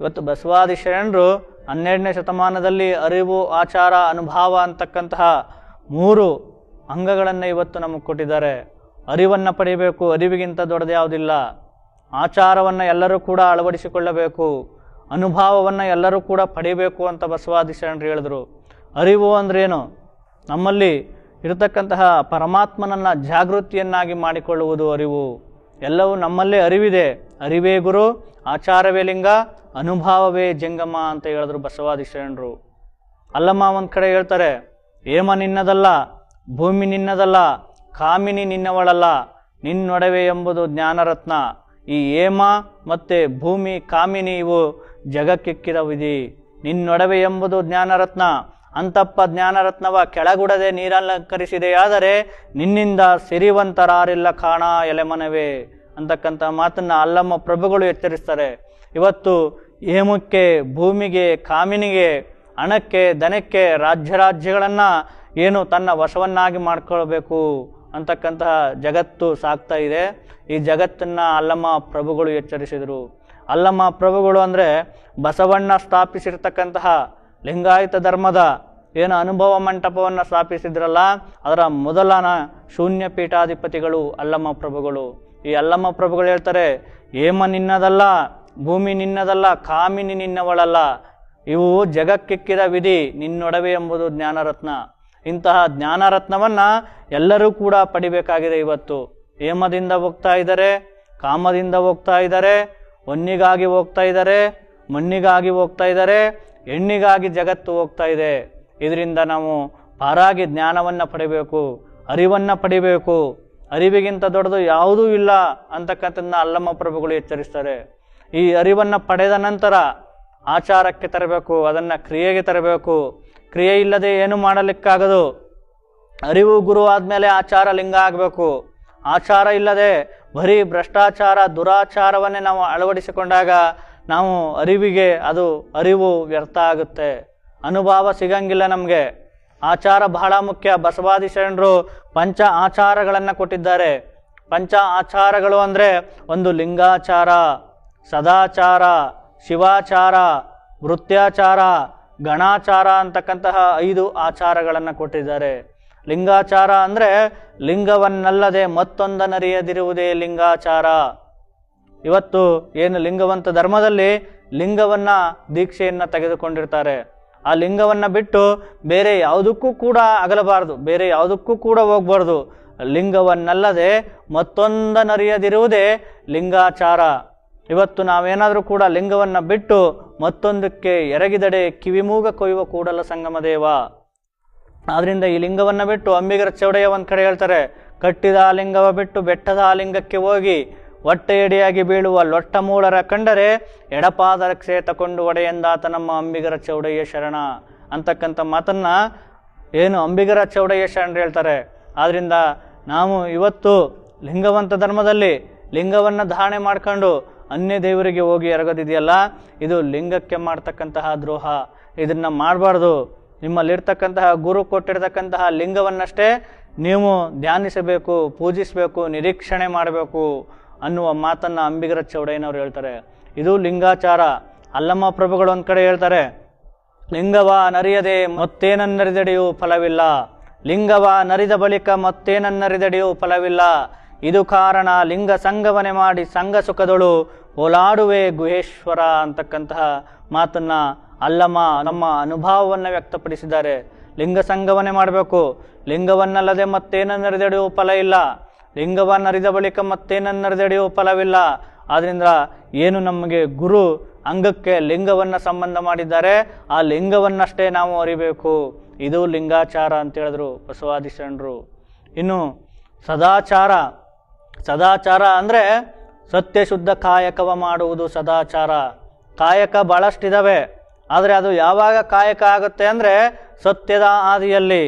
ಇವತ್ತು ಬಸವಾದಿ ಶರಣರು ಹನ್ನೆರಡನೇ ಶತಮಾನದಲ್ಲಿ ಅರಿವು, ಆಚಾರ, ಅನುಭವ ಅಂತಕ್ಕಂತಹ ಮೂರು ಅಂಗಗಳನ್ನು ಇವತ್ತು ನಮಗೆ ಕೊಟ್ಟಿದ್ದಾರೆ. ಅರಿವನ್ನು ಪಡೆಯಬೇಕು ಅರಿವಿಗಿಂತ ದೊಡ್ಡದು ಯಾವುದಿಲ್ಲ. ಆಚಾರವನ್ನು ಎಲ್ಲರೂ ಕೂಡ ಅಳವಡಿಸಿಕೊಳ್ಳಬೇಕು. ಅನುಭವವನ್ನು ಎಲ್ಲರೂ ಕೂಡ ಪಡಿಬೇಕು ಅಂತ ಬಸವಾದಿ ಶರಣರು ಹೇಳಿದರು. ಅರಿವು ಅಂದ್ರೇನು? ನಮ್ಮಲ್ಲಿ ಇರತಕ್ಕಂತಹ ಪರಮಾತ್ಮನನ್ನು ಜಾಗೃತಿಯನ್ನಾಗಿ ಮಾಡಿಕೊಳ್ಳುವುದು ಅರಿವು. ಎಲ್ಲವೂ ನಮ್ಮಲ್ಲೇ ಅರಿವಿದೆ. ಅರಿವೇ ಗುರು ಆಚಾರವೇ ಲಿಂಗ, ಅನುಭಾವವೇ ಜಂಗಮ ಅಂತ ಹೇಳಿದ್ರು ಬಸವಾದಿ ಶರಣರು ಅಲ್ಲಮ್ಮ ಒಂದು ಕಡೆ ಹೇಳ್ತಾರೆ ಏಮ ನಿನ್ನದಲ್ಲ, ಭೂಮಿ ನಿನ್ನದಲ್ಲ, ಕಾಮಿನಿ ನಿನ್ನವಳಲ್ಲ, ನಿನ್ನೊಡವೆ ಎಂಬುದು ಜ್ಞಾನರತ್ನ. ಈ ಏಮ ಮತ್ತು ಭೂಮಿ ಕಾಮಿನಿ ಇವು ಜಗಕ್ಕೆಕ್ಕಿದ ವಿಧಿ. ನಿನ್ನೊಡವೆ ಎಂಬುದು ಜ್ಞಾನರತ್ನ. ಅಂತಪ್ಪ ಜ್ಞಾನರತ್ನವ ಕೆಳಗುಡದೆ ನೀರಲಂಕರಿಸಿದೆಯಾದರೆ ನಿನ್ನಿಂದ ಸಿರಿವಂತರಾರಿಲ್ಲ ಕಾಣ ಎಲೆಮನವೇ. ಅಂತಕ್ಕಂಥ ಮಾತನ್ನ ಅಲ್ಲಮ್ಮ ಪ್ರಭುಗಳು ಎಚ್ಚರಿಸ್ತಾರೆ. ಇವತ್ತು ಹೇಮಕ್ಕೆ, ಭೂಮಿಗೆ, ಕಾಮಿನಿಗೆ, ಹಣಕ್ಕೆ ದನಕ್ಕೆ ರಾಜ್ಯ ರಾಜ್ಯಗಳನ್ನು ಏನು ತನ್ನ ವಶವನ್ನಾಗಿ ಮಾಡ್ಕೊಳ್ಬೇಕು ಅಂತಕ್ಕಂತಹ ಜಗತ್ತು ಸಾಕ್ತಾ ಇದೆ. ಈ ಜಗತ್ತನ್ನು ಅಲ್ಲಮ್ಮ ಪ್ರಭುಗಳು ಎಚ್ಚರಿಸಿದರು. ಅಲ್ಲಮ್ಮ ಪ್ರಭುಗಳು ಅಂದರೆ ಬಸವಣ್ಣ ಸ್ಥಾಪಿಸಿರ್ತಕ್ಕಂತಹ ಲಿಂಗಾಯತ ಧರ್ಮದ ಏನು ಅನುಭವ ಮಂಟಪವನ್ನು ಸ್ಥಾಪಿಸಿದ್ರಲ್ಲ, ಅದರ ಮೊದಲನ ಶೂನ್ಯ ಪೀಠಾಧಿಪತಿಗಳು ಅಲ್ಲಮ್ಮ ಪ್ರಭುಗಳು. ಈ ಅಲ್ಲಮ್ಮ ಪ್ರಭುಗಳು ಹೇಳ್ತಾರೆ, ಹೇಮ ನಿನ್ನದಲ್ಲ, ಭೂಮಿ ನಿನ್ನದಲ್ಲ, ಕಾಮಿನಿ ನಿನ್ನವಳಲ್ಲ. ಇವು ಜಗಕ್ಕೆಕ್ಕಿದ ವಿಧಿ, ನಿನ್ನೊಡವೆ ಎಂಬುದು ಜ್ಞಾನರತ್ನ. ಇಂತಹ ಜ್ಞಾನರತ್ನವನ್ನು ಎಲ್ಲರೂ ಕೂಡ ಪಡಿಬೇಕಾಗಿದೆ ಇವತ್ತು. ಹೇಮದಿಂದ ಹೋಗ್ತಾ ಇದ್ದಾರೆ, ಕಾಮದಿಂದ ಹೋಗ್ತಾ ಇದ್ದಾರೆ ಹೊನ್ನಿಗಾಗಿ ಹೋಗ್ತಾ ಇದ್ದಾರೆ, ಮಣ್ಣಿಗಾಗಿ ಹೋಗ್ತಾ ಇದ್ದಾರೆ, ಹೆಣ್ಣಿಗಾಗಿ ಜಗತ್ತು ಹೋಗ್ತಾ ಇದೆ. ಇದರಿಂದ ನಾವು ಪಾರಾಗಿ ಜ್ಞಾನವನ್ನು ಪಡಿಬೇಕು, ಅರಿವನ್ನು ಪಡಿಬೇಕು. ಅರಿವಿಗಿಂತ ದೊಡ್ಡದು ಯಾವುದೂ ಇಲ್ಲ ಅಂತಕ್ಕಂಥದ್ದನ್ನ ಅಲ್ಲಮ್ಮ ಪ್ರಭುಗಳು ಎಚ್ಚರಿಸ್ತಾರೆ. ಈ ಅರಿವನ್ನು ಪಡೆದ ನಂತರ ಆಚಾರಕ್ಕೆ ತರಬೇಕು, ಅದನ್ನು ಕ್ರಿಯೆಗೆ ತರಬೇಕು. ಕ್ರಿಯೆ ಇಲ್ಲದೆ ಏನು ಮಾಡಲಿಕ್ಕಾಗದು? ಅರಿವು ಗುರು ಆದಮೇಲೆ ಆಚಾರ ಲಿಂಗ ಆಗಬೇಕು. ಆಚಾರ ಇಲ್ಲದೆ ಬರೀ ಭ್ರಷ್ಟಾಚಾರ, ದುರಾಚಾರವನ್ನೇ ನಾವು ಅಳವಡಿಸಿಕೊಂಡಾಗ ನಾವು ಅರಿವಿಗೆ ಅದು ಅರಿವು ವ್ಯರ್ಥ ಆಗುತ್ತೆ. ಅನುಭವ ಸಿಗಂಗಿಲ್ಲ ನಮಗೆ. ಆಚಾರ ಬಹಳ ಮುಖ್ಯ. ಬಸವಾದಿ ಶರಣರು ಪಂಚ ಆಚಾರಗಳನ್ನು ಕೊಟ್ಟಿದ್ದಾರೆ. ಪಂಚ ಆಚಾರಗಳು ಅಂದರೆ ಒಂದು ಲಿಂಗಾಚಾರ, ಸದಾಚಾರ, ಶಿವಾಚಾರ, ವೃತ್ಯಾಚಾರ, ಗಣಾಚಾರ ಅಂತಕ್ಕಂತಹ ಐದು ಆಚಾರಗಳನ್ನು ಕೊಟ್ಟಿದ್ದಾರೆ. ಲಿಂಗಾಚಾರ ಅಂದರೆ ಲಿಂಗವನ್ನಲ್ಲದೆ ಮತ್ತೊಂದನರಿಯದಿರುವುದೇ ಲಿಂಗಾಚಾರ. ಇವತ್ತು ಏನು ಲಿಂಗವಂತ ಧರ್ಮದಲ್ಲಿ ಲಿಂಗವನ್ನು ದೀಕ್ಷೆಯನ್ನು ತೆಗೆದುಕೊಂಡಿರ್ತಾರೆ. ಆ ಲಿಂಗವನ್ನು ಬಿಟ್ಟು ಬೇರೆ ಯಾವುದಕ್ಕೂ ಕೂಡ ಅಗಲಬಾರದು, ಬೇರೆ ಯಾವುದಕ್ಕೂ ಕೂಡ ಹೋಗಬಾರ್ದು. ಲಿಂಗವನ್ನಲ್ಲದೆ ಮತ್ತೊಂದನರಿಯದಿರುವುದೇ ಲಿಂಗಾಚಾರ. ಇವತ್ತು ನಾವೇನಾದರೂ ಕೂಡ ಲಿಂಗವನ್ನು ಬಿಟ್ಟು ಮತ್ತೊಂದಕ್ಕೆ ಎರಗಿದಡೆ ಕಿವಿಮೂಗ ಕೊಯ್ಯುವ ಕೂಡಲ ಸಂಗಮ ದೇವ. ಈ ಲಿಂಗವನ್ನು ಬಿಟ್ಟು ಅಂಬಿಗರ ಚೌಡಯ್ಯ ಒಂದು ಕಡೆ ಹೇಳ್ತಾರೆ, ಕಟ್ಟಿದ ಲಿಂಗವ ಬಿಟ್ಟು ಬೆಟ್ಟದ ಲಿಂಗಕ್ಕೆ ಹೋಗಿ ಹೊಟ್ಟೆ ಎಡೆಯಾಗಿ ಬೀಳುವ ಲೊಟ್ಟ ಮೂಳರ ಕಂಡರೆ ಎಡಪಾದ ರಕ್ಷೆ ತಕೊಂಡು ಒಡೆಯಂದಾತ ನಮ್ಮ ಅಂಬಿಗರ ಚೌಡಯ್ಯ ಶರಣ. ಅಂತಕ್ಕಂಥ ಮಾತನ್ನ ಏನು ಅಂಬಿಗರ ಚೌಡಯ್ಯ ಶರಣರು ಹೇಳ್ತಾರೆ. ಆದ್ರಿಂದ ನಾವು ಇವತ್ತು ಲಿಂಗವಂತ ಧರ್ಮದಲ್ಲಿ ಲಿಂಗವನ್ನು ಧಾರಣೆ ಮಾಡ್ಕೊಂಡು ಅನ್ಯ ದೇವರಿಗೆ ಹೋಗಿ ಎರಗೋದಿದೆಯಲ್ಲ, ಇದು ಲಿಂಗಕ್ಕೆ ಮಾಡ್ತಕ್ಕಂತಹ ದ್ರೋಹ. ಇದನ್ನ ಮಾಡಬಾರ್ದು. ನಿಮ್ಮಲ್ಲಿರ್ತಕ್ಕಂತಹ ಗುರು ಕೊಟ್ಟಿರ್ತಕ್ಕಂತಹ ಲಿಂಗವನ್ನಷ್ಟೇ ನೀವು ಧ್ಯಾನಿಸಬೇಕು, ಪೂಜಿಸಬೇಕು, ನಿರೀಕ್ಷಣೆ ಮಾಡಬೇಕು. ಅನ್ನುವ ಮಾತನ್ನ ಅಂಬಿಗರ ಚೌಡಯ್ಯನವರು ಹೇಳ್ತಾರೆ. ಇದು ಲಿಂಗಾಚಾರ. ಅಲ್ಲಮ್ಮ ಪ್ರಭುಗಳು ಒಂದು ಕಡೆ ಹೇಳ್ತಾರೆ, ಲಿಂಗವ ನರಿಯದೆ ಮತ್ತೇನನ್ನರಿದಡೆಯೂ ಫಲವಿಲ್ಲ. ಲಿಂಗವ ನರಿದ ಬಳಿಕ ಮತ್ತೇನನ್ನರಿದಡೆಯೂ ಫಲವಿಲ್ಲ. ಇದು ಕಾರಣ ಲಿಂಗ ಸಂಗವನೆ ಮಾಡಿ ಸಂಘ ಸುಖದಳು ಓಲಾಡುವೆ ಗುಹೇಶ್ವರ ಅಂತಕ್ಕಂತಹ ಮಾತನ್ನ ಅಲ್ಲಮ್ಮ ನಮ್ಮ ಅನುಭವವನ್ನು ವ್ಯಕ್ತಪಡಿಸಿದ್ದಾರೆ. ಲಿಂಗ ಸಂಗವನೆ ಮಾಡಬೇಕು. ಲಿಂಗವನ್ನಲ್ಲದೆ ಮತ್ತೇನನ್ನರಿದಡೆಯೂ ಫಲ ಇಲ್ಲ. ಲಿಂಗವನ್ನರಿದ ಬಳಿಕ ಮತ್ತೇನನ್ನರಿದಡೆಯೂ ಫಲವಿಲ್ಲ. ಆದ್ದರಿಂದ ಏನು ನಮಗೆ ಗುರು ಅಂಗಕ್ಕೆ ಲಿಂಗವನ್ನು ಸಂಬಂಧ ಮಾಡಿದ್ದಾರೆ, ಆ ಲಿಂಗವನ್ನಷ್ಟೇ ನಾವು ಅರಿಬೇಕು. ಇದು ಲಿಂಗಾಚಾರ ಅಂತ ಹೇಳಿದ್ರು ಬಸವಾದಿ ಶರಣರು ಇನ್ನು ಸದಾಚಾರ ಸದಾಚಾರ ಅಂದರೆ ಸತ್ಯಶುದ್ಧ ಕಾಯಕವ ಮಾಡುವುದು ಸದಾಚಾರ. ಕಾಯಕ ಭಾಳಷ್ಟಿದಾವೆ ಆದರೆ ಅದು ಯಾವಾಗ ಕಾಯಕ ಆಗುತ್ತೆ ಅಂದರೆ ಸತ್ಯದ ಆದಿಯಲ್ಲಿ,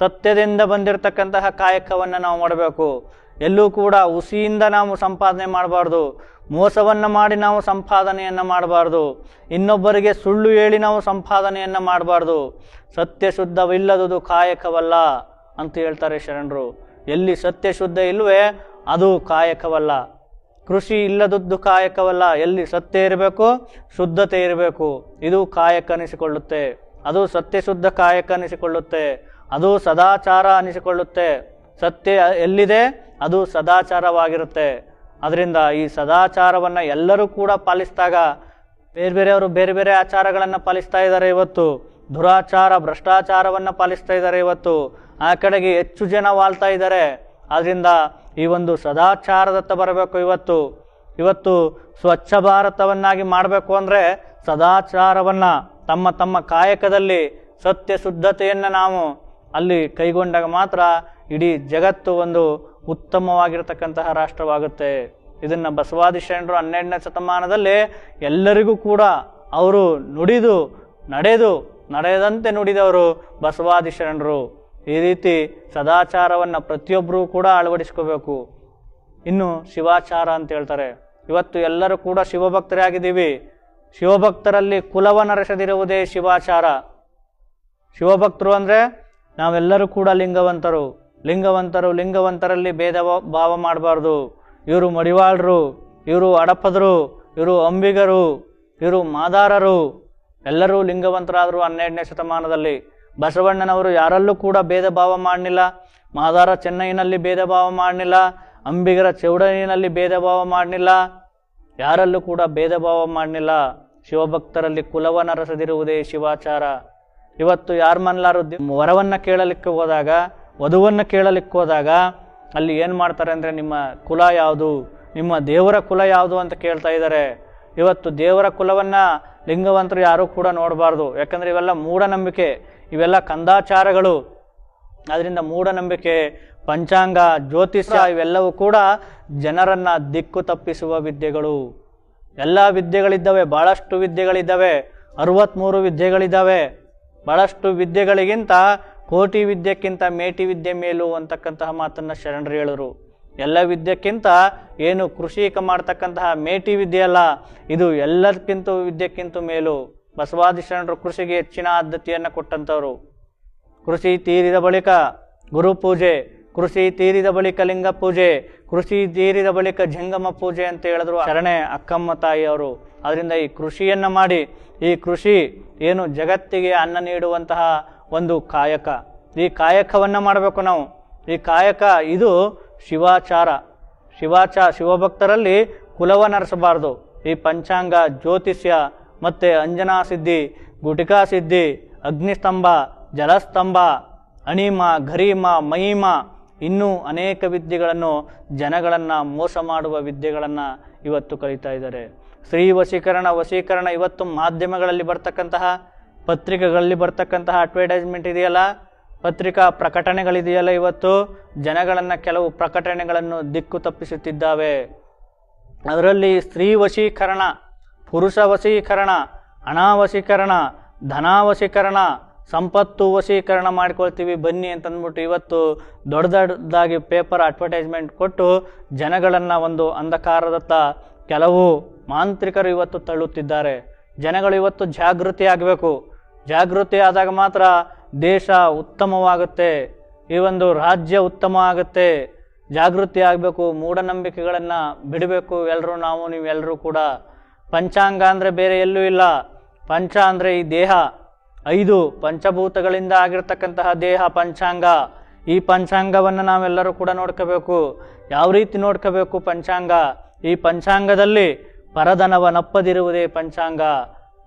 ಸತ್ಯದಿಂದ ಬಂದಿರತಕ್ಕಂತಹ ಕಾಯಕವನ್ನು ನಾವು ಮಾಡಬೇಕು. ಎಲ್ಲೂ ಕೂಡ ಹುಸಿಯಿಂದ ನಾವು ಸಂಪಾದನೆ ಮಾಡಬಾರ್ದು. ಮೋಸವನ್ನು ಮಾಡಿ ನಾವು ಸಂಪಾದನೆಯನ್ನು ಮಾಡಬಾರ್ದು. ಇನ್ನೊಬ್ಬರಿಗೆ ಸುಳ್ಳು ಹೇಳಿ ನಾವು ಸಂಪಾದನೆಯನ್ನು ಮಾಡಬಾರ್ದು. ಸತ್ಯಶುದ್ಧವಿಲ್ಲದುದು ಕಾಯಕವಲ್ಲ ಅಂತ ಹೇಳ್ತಾರೆ ಶರಣರು. ಎಲ್ಲಿ ಸತ್ಯ ಶುದ್ಧ ಇಲ್ವೇ ಅದು ಕಾಯಕವಲ್ಲ. ಕೃಷಿ ಇಲ್ಲದದ್ದು ಕಾಯಕವಲ್ಲ. ಎಲ್ಲಿ ಸತ್ಯ ಇರಬೇಕು, ಶುದ್ಧತೆ ಇರಬೇಕು. ಇದು ಕಾಯಕ ಅನಿಸಿಕೊಳ್ಳುತ್ತೆ. ಅದು ಸತ್ಯ ಶುದ್ಧ ಕಾಯಕ ಅನಿಸಿಕೊಳ್ಳುತ್ತೆ. ಅದು ಸದಾಚಾರ ಅನಿಸಿಕೊಳ್ಳುತ್ತೆ. ಸತ್ಯ ಎಲ್ಲಿದೆ? ಅದು ಸದಾಚಾರವಾಗಿರುತ್ತೆ. ಅದರಿಂದ ಈ ಸದಾಚಾರವನ್ನು ಎಲ್ಲರೂ ಕೂಡ ಪಾಲಿಸಿದಾಗ ಬೇರೆ ಬೇರೆಯವರು ಬೇರೆ ಬೇರೆ ಆಚಾರಗಳನ್ನು ಪಾಲಿಸ್ತಾ ಇದ್ದಾರೆ ಇವತ್ತು. ದುರಾಚಾರ, ಭ್ರಷ್ಟಾಚಾರವನ್ನು ಪಾಲಿಸ್ತಾ ಇದ್ದಾರೆ ಇವತ್ತು. ಆ ಕಡೆಗೆ ಹೆಚ್ಚು ಜನ ವಾಳ್ತಾ ಇದ್ದಾರೆ. ಆದ್ದರಿಂದ ಈ ಒಂದು ಸದಾಚಾರದತ್ತ ಬರಬೇಕು ಇವತ್ತು. ಇವತ್ತು ಸ್ವಚ್ಛ ಭಾರತವನ್ನಾಗಿ ಮಾಡಬೇಕು ಅಂದರೆ ಸದಾಚಾರವನ್ನು ತಮ್ಮ ತಮ್ಮ ಕಾಯಕದಲ್ಲಿ ಸತ್ಯ ಶುದ್ಧತೆಯನ್ನು ನಾವು ಅಲ್ಲಿ ಕೈಗೊಂಡಾಗ ಮಾತ್ರ ಇಡೀ ಜಗತ್ತು ಒಂದು ಉತ್ತಮವಾಗಿರತಕ್ಕಂತಹ ರಾಷ್ಟ್ರವಾಗುತ್ತೆ. ಇದನ್ನು ಬಸವಾದಿ ಶರಣರು ಹನ್ನೆರಡನೇ ಶತಮಾನದಲ್ಲಿ ಎಲ್ಲರಿಗೂ ಕೂಡ ಅವರು ನುಡಿದು, ನಡೆದು, ನಡೆದಂತೆ ನುಡಿದವರು ಬಸವಾದಿ ಶರಣರು. ಈ ರೀತಿ ಸದಾಚಾರವನ್ನು ಪ್ರತಿಯೊಬ್ಬರೂ ಕೂಡ ಅಳವಡಿಸ್ಕೋಬೇಕು. ಇನ್ನು ಶಿವಾಚಾರ ಅಂತ ಹೇಳ್ತಾರೆ. ಇವತ್ತು ಎಲ್ಲರೂ ಕೂಡ ಶಿವಭಕ್ತರೇ ಆಗಿದ್ದೀವಿ ಶಿವಭಕ್ತರಲ್ಲಿ ಕುಲವನರಸದಿರುವುದೇ ಶಿವಾಚಾರ. ಶಿವಭಕ್ತರು ಅಂದರೆ ನಾವೆಲ್ಲರೂ ಕೂಡ ಲಿಂಗವಂತರು. ಲಿಂಗವಂತರು ಲಿಂಗವಂತರಲ್ಲಿ ಭೇದ ಭಾವ ಮಾಡಬಾರ್ದು. ಇವರು ಮಡಿವಾಳರು, ಇವರು ಅಡಪದರು, ಇವರು ಅಂಬಿಗರು, ಇವರು ಮಾದಾರರು. ಎಲ್ಲರೂ ಲಿಂಗವಂತರಾದರು ಹನ್ನೆರಡನೇ ಶತಮಾನದಲ್ಲಿ. ಬಸವಣ್ಣನವರು ಯಾರಲ್ಲೂ ಕೂಡ ಭೇದ ಭಾವ ಮಾಡಲಿಲ್ಲ ಮಾದಾರ ಚೆನ್ನೈನಲ್ಲಿ ಭೇದ ಭಾವ ಮಾಡಲಿಲ್ಲ ಅಂಬಿಗರ ಚೌಡನಿನಲ್ಲಿ ಭೇದ ಭಾವ ಮಾಡಲಿಲ್ಲ ಯಾರಲ್ಲೂ ಕೂಡ ಭೇದ ಭಾವ ಮಾಡಲಿಲ್ಲ ಶಿವಭಕ್ತರಲ್ಲಿ ಕುಲವನರಸದಿರುವುದೇ ಶಿವಾಚಾರ. ಇವತ್ತು ಯಾರು ಮನ್ಲಾರು ವರವನ್ನ ಕೇಳಲಿಕ್ಕೆ ಹೋದಾಗ ವಧುವನ್ನು ಕೇಳಲಿಕ್ಕೆ ಹೋದಾಗ ಅಲ್ಲಿ ಏನು ಮಾಡ್ತಾರೆ ಅಂದರೆ ನಿಮ್ಮ ಕುಲ ಯಾವುದು? ನಿಮ್ಮ ದೇವರ ಕುಲ ಯಾವುದು ಅಂತ ಕೇಳ್ತಾ ಇದ್ದಾರೆ. ಇವತ್ತು ದೇವರ ಕುಲವನ್ನು ಲಿಂಗವಂತರು ಯಾರೂ ಕೂಡ ನೋಡಬಾರ್ದು. ಯಾಕಂದರೆ ಇವೆಲ್ಲ ಮೂಢನಂಬಿಕೆ. ಇವೆಲ್ಲ ಕಂದಾಚಾರಗಳು. ಅದರಿಂದ ಮೂಢನಂಬಿಕೆ, ಪಂಚಾಂಗ, ಜ್ಯೋತಿಷ್ಯ ಇವೆಲ್ಲವೂ ಕೂಡ ಜನರನ್ನು ದಿಕ್ಕು ತಪ್ಪಿಸುವ ವಿದ್ಯೆಗಳು. ಎಲ್ಲ ವಿದ್ಯೆಗಳಿದ್ದಾವೆ ಭಾಳಷ್ಟು ವಿದ್ಯೆಗಳಿದ್ದಾವೆ. ಅರವತ್ತ್ಮೂರು ವಿದ್ಯೆಗಳಿದ್ದಾವೆ. ಭಾಳಷ್ಟು ವಿದ್ಯೆಗಳಿಗಿಂತ ಕೋಟಿ ವಿದ್ಯೆಕ್ಕಿಂತ ಮೇಟಿ ವಿದ್ಯೆ ಮೇಲು ಅಂತಕ್ಕಂತಹ ಮಾತನ್ನು ಶರಣರು ಹೇಳರು. ಎಲ್ಲ ವಿದ್ಯಕ್ಕಿಂತ ಏನು ಕೃಷಿಕ ಮಾಡ್ತಕ್ಕಂತಹ ಮೇಟಿ ವಿದ್ಯೆ ಅಲ್ಲ, ಇದು ಎಲ್ಲದಕ್ಕಿಂತ ವಿದ್ಯಕ್ಕಿಂತ ಮೇಲು. ಬಸವಾದಿ ಶರಣರು ಕೃಷಿಗೆ ಹೆಚ್ಚಿನ ಆದ್ಯತೆಯನ್ನು ಕೊಟ್ಟಂಥವ್ರು ಕೃಷಿ ತೀರಿದ ಬಳಿಕ ಗುರು ಪೂಜೆ, ಕೃಷಿ ತೀರಿದ ಬಳಿಕ ಲಿಂಗ ಪೂಜೆ, ಕೃಷಿ ತೀರಿದ ಬಳಿಕ ಜಂಗಮ ಪೂಜೆ ಅಂತ ಹೇಳಿದ್ರು ಶರಣೆ ಅಕ್ಕಮ್ಮ ತಾಯಿಯವರು ಅದರಿಂದ ಈ ಕೃಷಿಯನ್ನ ಮಾಡಿ, ಈ ಕೃಷಿ ಏನು ಜಗತ್ತಿಗೆ ಅನ್ನ ನೀಡುವಂತಹ ಒಂದು ಕಾಯಕ. ಈ ಕಾಯಕವನ್ನು ಮಾಡಬೇಕು ನಾವು. ಈ ಕಾಯಕ ಇದು ಶಿವಾಚಾರ. ಶಿವಾಚಾರ ಶಿವಭಕ್ತರಲ್ಲಿ ಕುಲವನ್ನರಿಸಬಾರ್ದು ಈ ಪಂಚಾಂಗ, ಜ್ಯೋತಿಷ್ಯ, ಮತ್ತು ಅಂಜನಾ ಸಿದ್ಧಿ, ಗುಟಿಕಾ ಸಿದ್ಧಿ, ಅಗ್ನಿಸ್ತಂಭ, ಜಲಸ್ತಂಭ, ಅಣಿಮ, ಘರೀಮ, ಮಹಿಮ ಇನ್ನೂ ಅನೇಕ ವಿದ್ಯೆಗಳನ್ನು ಜನಗಳನ್ನು ಮೋಸ ಮಾಡುವ ವಿದ್ಯೆಗಳನ್ನು ಇವತ್ತು ಕಲಿತಾ ಇದ್ದಾರೆ. ಸ್ತ್ರೀ ವಶೀಕರಣ ವಶೀಕರಣ ಇವತ್ತು ಮಾಧ್ಯಮಗಳಲ್ಲಿ ಬರ್ತಕ್ಕಂತಹ ಪತ್ರಿಕೆಗಳಲ್ಲಿ ಬರ್ತಕ್ಕಂತಹ ಅಡ್ವರ್ಟೈಸ್ಮೆಂಟ್ ಇದೆಯಲ್ಲ? ಪತ್ರಿಕಾ ಪ್ರಕಟಣೆಗಳಿದೆಯಲ್ಲ ಇವತ್ತು? ಜನಗಳನ್ನು ಕೆಲವು ಪ್ರಕಟಣೆಗಳನ್ನು ದಿಕ್ಕು ತಪ್ಪಿಸುತ್ತಿದ್ದಾವೆ. ಅದರಲ್ಲಿ ಸ್ತ್ರೀ ವಶೀಕರಣ, ಪುರುಷ ವಶೀಕರಣ, ಹಣ ವಶೀಕರಣ, ಧನ ವಶೀಕರಣ, ಸಂಪತ್ತು ವಶೀಕರಣ ಮಾಡ್ಕೊಳ್ತೀವಿ ಬನ್ನಿ ಅಂತಂದ್ಬಿಟ್ಟು ಇವತ್ತು ದೊಡ್ಡ ದೊಡ್ಡದಾಗಿ ಪೇಪರ್ ಅಡ್ವರ್ಟೈಸ್ಮೆಂಟ್ ಕೊಟ್ಟು ಜನಗಳನ್ನು ಒಂದು ಅಂಧಕಾರದತ್ತ ಕೆಲವು ಮಾಂತ್ರಿಕರು ಇವತ್ತು ತಳ್ಳುತ್ತಿದ್ದಾರೆ. ಜನಗಳು ಇವತ್ತು ಜಾಗೃತಿ ಆಗಬೇಕು ಜಾಗೃತಿ ಆದಾಗ ಮಾತ್ರ ದೇಶ ಉತ್ತಮವಾಗುತ್ತೆ. ಈ ಒಂದು ರಾಜ್ಯ ಉತ್ತಮ ಆಗುತ್ತೆ. ಜಾಗೃತಿ ಆಗಬೇಕು, ಮೂಢನಂಬಿಕೆಗಳನ್ನು ಬಿಡಬೇಕು ಎಲ್ಲರೂ ನಾವು ನೀವೆಲ್ಲರೂ ಕೂಡ. ಪಂಚಾಂಗ ಅಂದರೆ ಬೇರೆ ಎಲ್ಲೂ ಇಲ್ಲ. ಪಂಚ ಅಂದರೆ ಈ ದೇಹ. ಐದು ಪಂಚಭೂತಗಳಿಂದ ಆಗಿರ್ತಕ್ಕಂತಹ ದೇಹ, ಪಂಚಾಂಗ. ಈ ಪಂಚಾಂಗವನ್ನು ನಾವೆಲ್ಲರೂ ಕೂಡ ನೋಡ್ಕೋಬೇಕು. ಯಾವ ರೀತಿ ನೋಡ್ಕೋಬೇಕು ಪಂಚಾಂಗ? ಈ ಪಂಚಾಂಗದಲ್ಲಿ ಪರಧನವನಪ್ಪದಿರುವುದೇ ಪಂಚಾಂಗ.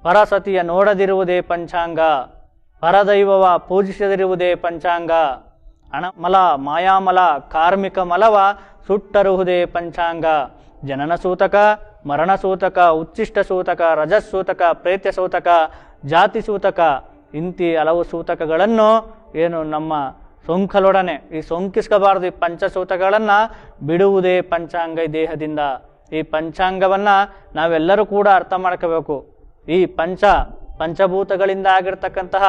ಪರಸತಿಯ ನೋಡದಿರುವುದೇ ಪಂಚಾಂಗ, ಪರದೈವವ ಪೂಜಿಸದಿರುವುದೇ ಪಂಚಾಂಗ. ಅಣಮಲ, ಮಾಯಾಮಲ, ಕಾರ್ಮಿಕ ಮಲವ ಸುಟ್ಟರುವುದೇ ಪಂಚಾಂಗ. ಜನನ ಸೂತಕ, ಮರಣ ಸೂತಕ, ಉಚ್ಚಿಷ್ಟ ಸೂತಕ ರಜಸ್ಸೂತಕ ಪ್ರೇತ್ಯ ಸೂತಕ, ಜಾತಿ ಸೂತಕ, ಇಂತಿ ಹಲವು ಸೂತಕಗಳನ್ನು ಏನು ನಮ್ಮ ಸೋಂಕಲೊಡನೆ ಈ ಸೋಂಕಿಸ್ಕಬಾರದು ಈ ಪಂಚಸೂತಕಗಳನ್ನು ಬಿಡುವುದೇ ಪಂಚಾಂಗ ದೇಹದಿಂದ. ಈ ಪಂಚಾಂಗವನ್ನು ನಾವೆಲ್ಲರೂ ಕೂಡ ಅರ್ಥ ಮಾಡ್ಕೋಬೇಕು. ಈ ಪಂಚ, ಪಂಚಭೂತಗಳಿಂದ ಆಗಿರ್ತಕ್ಕಂತಹ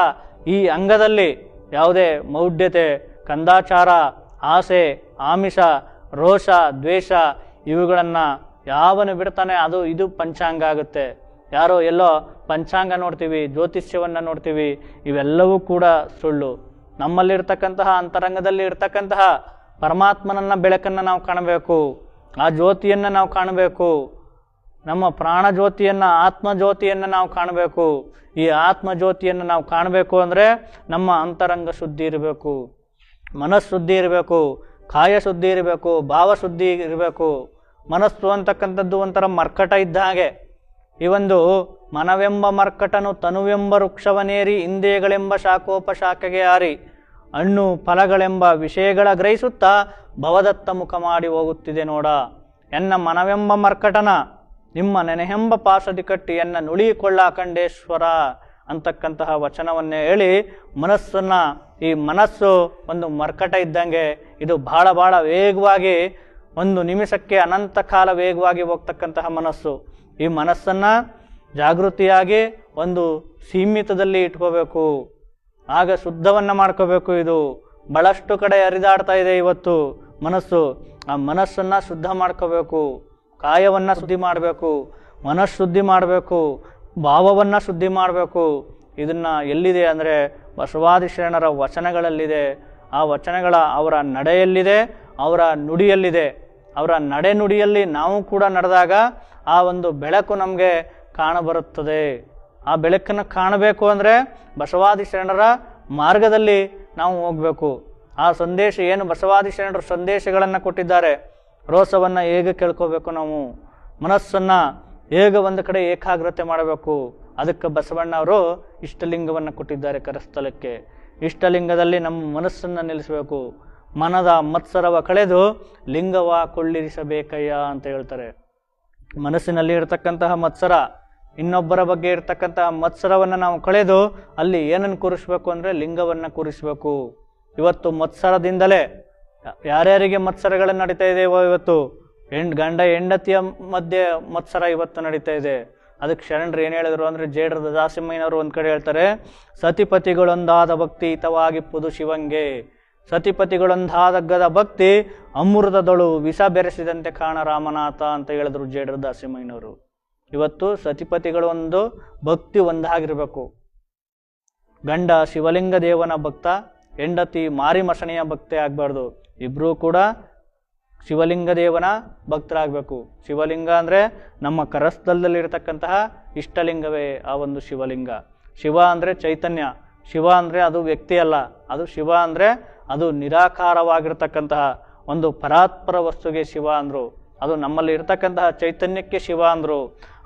ಈ ಅಂಗದಲ್ಲಿ ಯಾವುದೇ ಮೌಢ್ಯತೆ, ಕಂದಾಚಾರ, ಆಸೆ, ಆಮಿಷ, ರೋಷ, ದ್ವೇಷ ಇವುಗಳನ್ನು ಯಾವನು ಬಿಡ್ತಾನೆ ಅದು ಇದು ಪಂಚಾಂಗ ಆಗುತ್ತೆ. ಯಾರೋ ಎಲ್ಲೋ ಪಂಚಾಂಗ ನೋಡ್ತೀವಿ, ಜ್ಯೋತಿಷ್ಯವನ್ನು ನೋಡ್ತೀವಿ, ಇವೆಲ್ಲವೂ ಕೂಡ ಸುಳ್ಳು. ನಮ್ಮಲ್ಲಿರ್ತಕ್ಕಂತಹ ಅಂತರಂಗದಲ್ಲಿ ಇರ್ತಕ್ಕಂತಹ ಪರಮಾತ್ಮನನ್ನ ಬೆಳಕನ್ನು ನಾವು ಕಾಣಬೇಕು. ಆ ಜ್ಯೋತಿಯನ್ನು ನಾವು ಕಾಣಬೇಕು. ನಮ್ಮ ಪ್ರಾಣ ಜ್ಯೋತಿಯನ್ನು ಆತ್ಮ ಜ್ಯೋತಿಯನ್ನು ನಾವು ಕಾಣಬೇಕು. ಈ ಆತ್ಮಜ್ಯೋತಿಯನ್ನು ನಾವು ಕಾಣಬೇಕು ಅಂದರೆ ನಮ್ಮ ಅಂತರಂಗ ಶುದ್ಧಿ ಇರಬೇಕು. ಮನಃಶುದ್ಧಿ ಇರಬೇಕು. ಕಾಯ ಶುದ್ಧಿ ಇರಬೇಕು. ಭಾವ ಶುದ್ಧಿ ಇರಬೇಕು. ಮನಸ್ಸು ಅಂತಕ್ಕಂಥದ್ದು ಒಂಥರ ಮರ್ಕಟ ಇದ್ದ ಹಾಗೆ. ಈ ಒಂದು ಮನವೆಂಬ ಮರ್ಕಟನು ತನುವೆಂಬ ವೃಕ್ಷವನೇರಿ, ಇಂದ್ರಿಯಗಳೆಂಬ ಶಾಖೋಪಶಾಖೆಗೆ ಹಾರಿ, ಹಣ್ಣು ಫಲಗಳೆಂಬ ವಿಷಯಗಳ ಗ್ರಹಿಸುತ್ತಾ ಭವದತ್ತ ಮುಖ ಮಾಡಿ ಹೋಗುತ್ತಿದೆ ನೋಡ. ಎನ್ನ ಮನವೆಂಬ ಮರ್ಕಟನ ನಿಮ್ಮ ನೆನೆಹೆಂಬ ಪಾಶದಿ ಕಟ್ಟಿಯನ್ನು ನುಳಿಕೊಳ್ಳ ಖಂಡೇಶ್ವರ ಅಂತಕ್ಕಂತಹ ವಚನವನ್ನೇ ಹೇಳಿ ಮನಸ್ಸನ್ನು, ಈ ಮನಸ್ಸು ಒಂದು ಮರ್ಕಟ ಇದ್ದಂಗೆ ಇದು ಬಹಳ ಬಹಳ ವೇಗವಾಗಿ, ಒಂದು ನಿಮಿಷಕ್ಕೆ ಅನಂತ ಕಾಲ ವೇಗವಾಗಿ ಹೋಗ್ತಕ್ಕಂತಹ ಮನಸ್ಸು. ಈ ಮನಸ್ಸನ್ನು ಜಾಗೃತಿಯಾಗಿ ಒಂದು ಸೀಮಿತದಲ್ಲಿ ಇಟ್ಕೋಬೇಕು. ಆಗ ಶುದ್ಧವನ್ನು ಮಾಡ್ಕೋಬೇಕು ಇದು. ಬಹಳಷ್ಟು ಕಡೆ ಹರಿದಾಡ್ತಾ ಇದೆ ಇವತ್ತು ಮನಸ್ಸು. ಆ ಮನಸ್ಸನ್ನು ಶುದ್ಧ ಮಾಡ್ಕೋಬೇಕು. ಕಾಯವನ್ನ ಶುದ್ಧಿ ಮಾಡಬೇಕು, ಮನಃಶುದ್ಧಿ ಮಾಡಬೇಕು, ಭಾವವನ್ನು ಶುದ್ಧಿ ಮಾಡಬೇಕು. ಇದನ್ನು ಎಲ್ಲಿದೆ ಅಂದರೆ ಬಸವಾದಿ ಶರಣರ ವಚನಗಳಲ್ಲಿದೆ. ಆ ವಚನಗಳ ಅವರ ನಡೆಯಲ್ಲಿದೆ, ಅವರ ನುಡಿಯಲ್ಲಿದೆ. ಅವರ ನಡೆ ನುಡಿಯಲ್ಲಿ ನಾವು ಕೂಡ ನಡೆದಾಗ ಆ ಒಂದು ಬೆಳಕು ನಮಗೆ ಕಾಣಬರುತ್ತದೆ. ಆ ಬೆಳಕನ್ನು ಕಾಣಬೇಕು ಅಂದರೆ ಬಸವಾದಿ ಶರಣರ ಮಾರ್ಗದಲ್ಲಿ ನಾವು ಹೋಗಬೇಕು. ಆ ಸಂದೇಶ ಏನು ಬಸವಾದಿ ಶರಣರು ಸಂದೇಶಗಳನ್ನು ಕೊಟ್ಟಿದ್ದಾರೆ? ರೋಸವನ್ನು ಹೇಗೆ ಕೇಳ್ಕೋಬೇಕು ನಾವು? ಮನಸ್ಸನ್ನು ಹೇಗೆ ಒಂದು ಕಡೆ ಏಕಾಗ್ರತೆ ಮಾಡಬೇಕು? ಅದಕ್ಕೆ ಬಸವಣ್ಣ ಅವರು ಇಷ್ಟಲಿಂಗವನ್ನು ಕೊಟ್ಟಿದ್ದಾರೆ ಕರಸ್ಥಲಕ್ಕೆ ಇಷ್ಟಲಿಂಗದಲ್ಲಿ ನಮ್ಮ ಮನಸ್ಸನ್ನು ನಿಲ್ಲಿಸಬೇಕು. ಮನದ ಮತ್ಸರವ ಕಳೆದು ಲಿಂಗವ ಕೊಳ್ಳಿರಿಸಬೇಕಯ್ಯ ಅಂತ ಹೇಳ್ತಾರೆ. ಮನಸ್ಸಿನಲ್ಲಿ ಇರತಕ್ಕಂತಹ ಮತ್ಸರ, ಇನ್ನೊಬ್ಬರ ಬಗ್ಗೆ ಇರತಕ್ಕಂತಹ ಮತ್ಸರವನ್ನು ನಾವು ಕಳೆದು ಅಲ್ಲಿ ಏನನ್ನು ಕೂರಿಸ್ಬೇಕು ಅಂದರೆ ಲಿಂಗವನ್ನು ಕೂರಿಸಬೇಕು. ಇವತ್ತು ಮತ್ಸರದಿಂದಲೇ ಯಾರ್ಯಾರಿಗೆ ಮತ್ಸರಗಳು ನಡೀತಾ ಇದೆಯೋ ಇವತ್ತು? ಹೆಣ್, ಗಂಡ ಹೆಂಡತಿಯ ಮಧ್ಯೆ ಮತ್ಸರ ಇವತ್ತು ನಡೀತಾ ಇದೆ. ಅದಕ್ಕೆ ಶರಣರು ಏನು ಹೇಳಿದ್ರು ಅಂದರೆ ಜೇಡ್ರದ ದಾಸಿಮಯ್ಯನವರು ಒಂದು ಕಡೆ ಹೇಳ್ತಾರೆ, ಸತಿಪತಿಗಳೊಂದಾದ ಭಕ್ತಿ ಹಿತವಾಗಿಪ್ಪುದು ಶಿವಂಗೆ. ಸತಿಪತಿಗಳೊಂದಾದಗ್ಗದ ಭಕ್ತಿ ಅಮೃತದಳು ವಿಷ ಬೆರೆಸಿದಂತೆ ಕಾಣ ರಾಮನಾಥ ಅಂತ ಹೇಳಿದ್ರು ಜೇಡ್ರ ದಾಸಿಮಯ್ಯನವರು ಇವತ್ತು ಸತಿಪತಿಗಳು ಒಂದು ಭಕ್ತಿ ಒಂದಾಗಿರಬೇಕು. ಗಂಡ ಶಿವಲಿಂಗ ದೇವನ ಭಕ್ತ ಹೆಂಡತಿ ಮಾರಿಮರ್ಷಣೆಯ ಭಕ್ತಿ ಆಗಬಾರ್ದು. ಇಬ್ಬರೂ ಕೂಡ ಶಿವಲಿಂಗ ದೇವನ ಭಕ್ತರಾಗಬೇಕು. ಶಿವಲಿಂಗ ಅಂದರೆ ನಮ್ಮ ಕರಸ್ಥಲದಲ್ಲಿರತಕ್ಕಂತಹ ಇಷ್ಟಲಿಂಗವೇ ಆ ಒಂದು ಶಿವಲಿಂಗ. ಶಿವ ಅಂದರೆ ಚೈತನ್ಯ. ಶಿವ ಅಂದರೆ ಅದು ವ್ಯಕ್ತಿ ಅಲ್ಲ. ಅದು ಶಿವ ಅಂದರೆ ಅದು ನಿರಾಕಾರವಾಗಿರ್ತಕ್ಕಂತಹ ಒಂದು ಪರಾತ್ಪರ ವಸ್ತುಗೆ ಶಿವ ಅಂದರು. ಅದು ನಮ್ಮಲ್ಲಿ ಇರ್ತಕ್ಕಂತಹ ಚೈತನ್ಯಕ್ಕೆ ಶಿವ ಅಂದರು.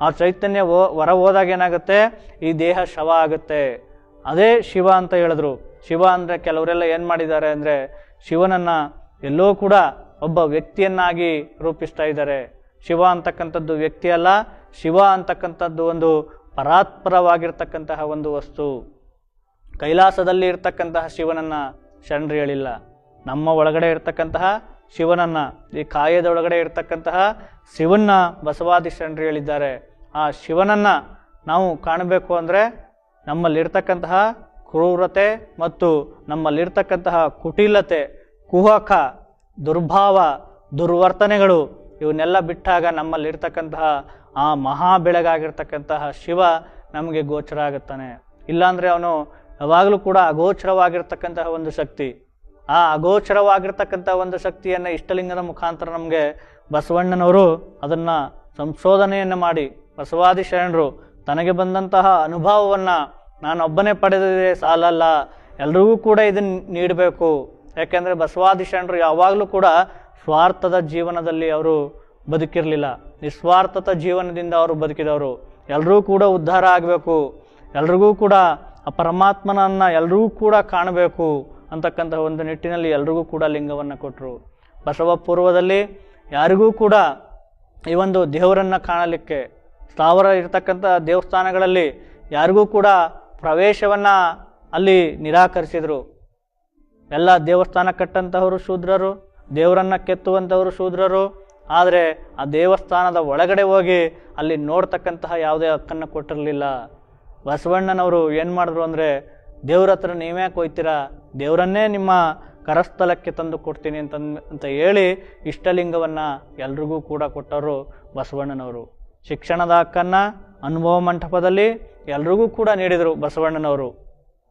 ಆ ಚೈತನ್ಯ ಹೊರ ಹೋದಾಗ ಏನಾಗುತ್ತೆ? ಈ ದೇಹ ಶವ ಆಗುತ್ತೆ. ಅದೇ ಶಿವ ಅಂತ ಹೇಳಿದ್ರು. ಶಿವ ಅಂದರೆ ಕೆಲವರೆಲ್ಲ ಏನು ಮಾಡಿದ್ದಾರೆ ಅಂದರೆ ಶಿವನನ್ನು ಎಲ್ಲೋ ಕೂಡ ಒಬ್ಬ ವ್ಯಕ್ತಿಯನ್ನಾಗಿ ರೂಪಿಸ್ತಾ ಇದ್ದಾರೆ. ಶಿವ ಅಂತಕ್ಕಂಥದ್ದು ವ್ಯಕ್ತಿ ಅಲ್ಲ, ಶಿವ ಅಂತಕ್ಕಂಥದ್ದು ಒಂದು ಪರಾತ್ಪರವಾಗಿರ್ತಕ್ಕಂತಹ ಒಂದು ವಸ್ತು. ಕೈಲಾಸದಲ್ಲಿ ಇರ್ತಕ್ಕಂತಹ ಶಿವನನ್ನು ಶರಣರು ಹೇಳಿಲ್ಲ. ನಮ್ಮ ಒಳಗಡೆ ಇರ್ತಕ್ಕಂತಹ ಶಿವನನ್ನ, ಈ ಕಾಯದ ಒಳಗಡೆ ಇರ್ತಕ್ಕಂತಹ ಶಿವನ್ನ ಬಸವಾದಿ ಶರಣರು ಹೇಳಿದ್ದಾರೆ. ಆ ಶಿವನನ್ನ ನಾವು ಕಾಣಬೇಕು ಅಂದರೆ ನಮ್ಮಲ್ಲಿರ್ತಕ್ಕಂತಹ ಕ್ರೂರತೆ ಮತ್ತು ನಮ್ಮಲ್ಲಿರ್ತಕ್ಕಂತಹ ಕುಟಿಲತೆ, ಕುಹಕ, ದುರ್ಭಾವ, ದುರ್ವರ್ತನೆಗಳು, ಇವನ್ನೆಲ್ಲ ಬಿಟ್ಟಾಗ ನಮ್ಮಲ್ಲಿರ್ತಕ್ಕಂತಹ ಆ ಮಹಾ ಬೆಳಗಾಗಿರ್ತಕ್ಕಂತಹ ಶಿವ ನಮಗೆ ಗೋಚರ ಆಗುತ್ತಾನೆ. ಇಲ್ಲಾಂದರೆ ಅವನು ಯಾವಾಗಲೂ ಕೂಡ ಅಗೋಚರವಾಗಿರ್ತಕ್ಕಂತಹ ಒಂದು ಶಕ್ತಿ. ಆ ಅಗೋಚರವಾಗಿರ್ತಕ್ಕಂಥ ಒಂದು ಶಕ್ತಿಯನ್ನು ಇಷ್ಟಲಿಂಗದ ಮುಖಾಂತರ ನಮಗೆ ಬಸವಣ್ಣನವರು ಅದನ್ನು ಸಂಶೋಧನೆಯನ್ನು ಮಾಡಿ ಬಸವಾದಿ ಶರಣರು ತನಗೆ ಬಂದಂತಹ ಅನುಭವವನ್ನು ನಾನೊಬ್ಬನೇ ಪಡೆದಿದೆ ಸಾಲಲ್ಲ, ಎಲ್ರಿಗೂ ಕೂಡ ಇದನ್ನು ನೀಡಬೇಕು. ಯಾಕೆಂದರೆ ಬಸವಾದಿಶಣರು ಯಾವಾಗಲೂ ಕೂಡ ಸ್ವಾರ್ಥದ ಜೀವನದಲ್ಲಿ ಅವರು ಬದುಕಿರಲಿಲ್ಲ. ನಿಸ್ವಾರ್ಥದ ಜೀವನದಿಂದ ಅವರು ಬದುಕಿದವರು. ಎಲ್ಲರೂ ಕೂಡ ಉದ್ಧಾರ ಆಗಬೇಕು. ಎಲ್ರಿಗೂ ಕೂಡ ಆ ಪರಮಾತ್ಮನನ್ನು ಎಲ್ರಿಗೂ ಕೂಡ ಕಾಣಬೇಕು ಅಂತಕ್ಕಂಥ ಒಂದು ನಿಟ್ಟಿನಲ್ಲಿ ಎಲ್ರಿಗೂ ಕೂಡ ಲಿಂಗವನ್ನು ಕೊಟ್ಟರು ಬಸವ ಪೂರ್ವದಲ್ಲಿ ಯಾರಿಗೂ ಕೂಡ ಈ ಒಂದು ದೇವರನ್ನು ಕಾಣಲಿಕ್ಕೆ, ಸ್ಥಾವರ ಇರತಕ್ಕಂಥ ದೇವಸ್ಥಾನಗಳಲ್ಲಿ ಯಾರಿಗೂ ಕೂಡ ಪ್ರವೇಶವನ್ನು ಅಲ್ಲಿ ನಿರಾಕರಿಸಿದರು. ಎಲ್ಲ ದೇವಸ್ಥಾನ ಕಟ್ಟಂತಹವರು ಶೂದ್ರರು, ದೇವರನ್ನ ಕೆತ್ತುವಂಥವರು ಶೂದ್ರರು. ಆದರೆ ಆ ದೇವಸ್ಥಾನದ ಒಳಗಡೆ ಹೋಗಿ ಅಲ್ಲಿ ನೋಡ್ತಕ್ಕಂತಹ ಯಾವುದೇ ಹಕ್ಕನ್ನು ಕೊಟ್ಟಿರಲಿಲ್ಲ. ಬಸವಣ್ಣನವರು ಏನು ಮಾಡಿದ್ರು ಅಂದರೆ, ದೇವ್ರ ಹತ್ರ ನೀವ್ಯಾಕೆ ಹೋಯ್ತೀರಾ? ದೇವರನ್ನೇ ನಿಮ್ಮ ಕರಸ್ಥಲಕ್ಕೆ ತಂದು ಕೊಡ್ತೀನಿ ಅಂತ ಅಂತ ಹೇಳಿ ಇಷ್ಟಲಿಂಗವನ್ನು ಎಲ್ರಿಗೂ ಕೂಡ ಕೊಟ್ಟರು ಬಸವಣ್ಣನವರು. ಶಿಕ್ಷಣದ ಹಕ್ಕನ್ನು ಅನುಭವ ಮಂಟಪದಲ್ಲಿ ಎಲ್ರಿಗೂ ಕೂಡ ನೀಡಿದರು ಬಸವಣ್ಣನವರು.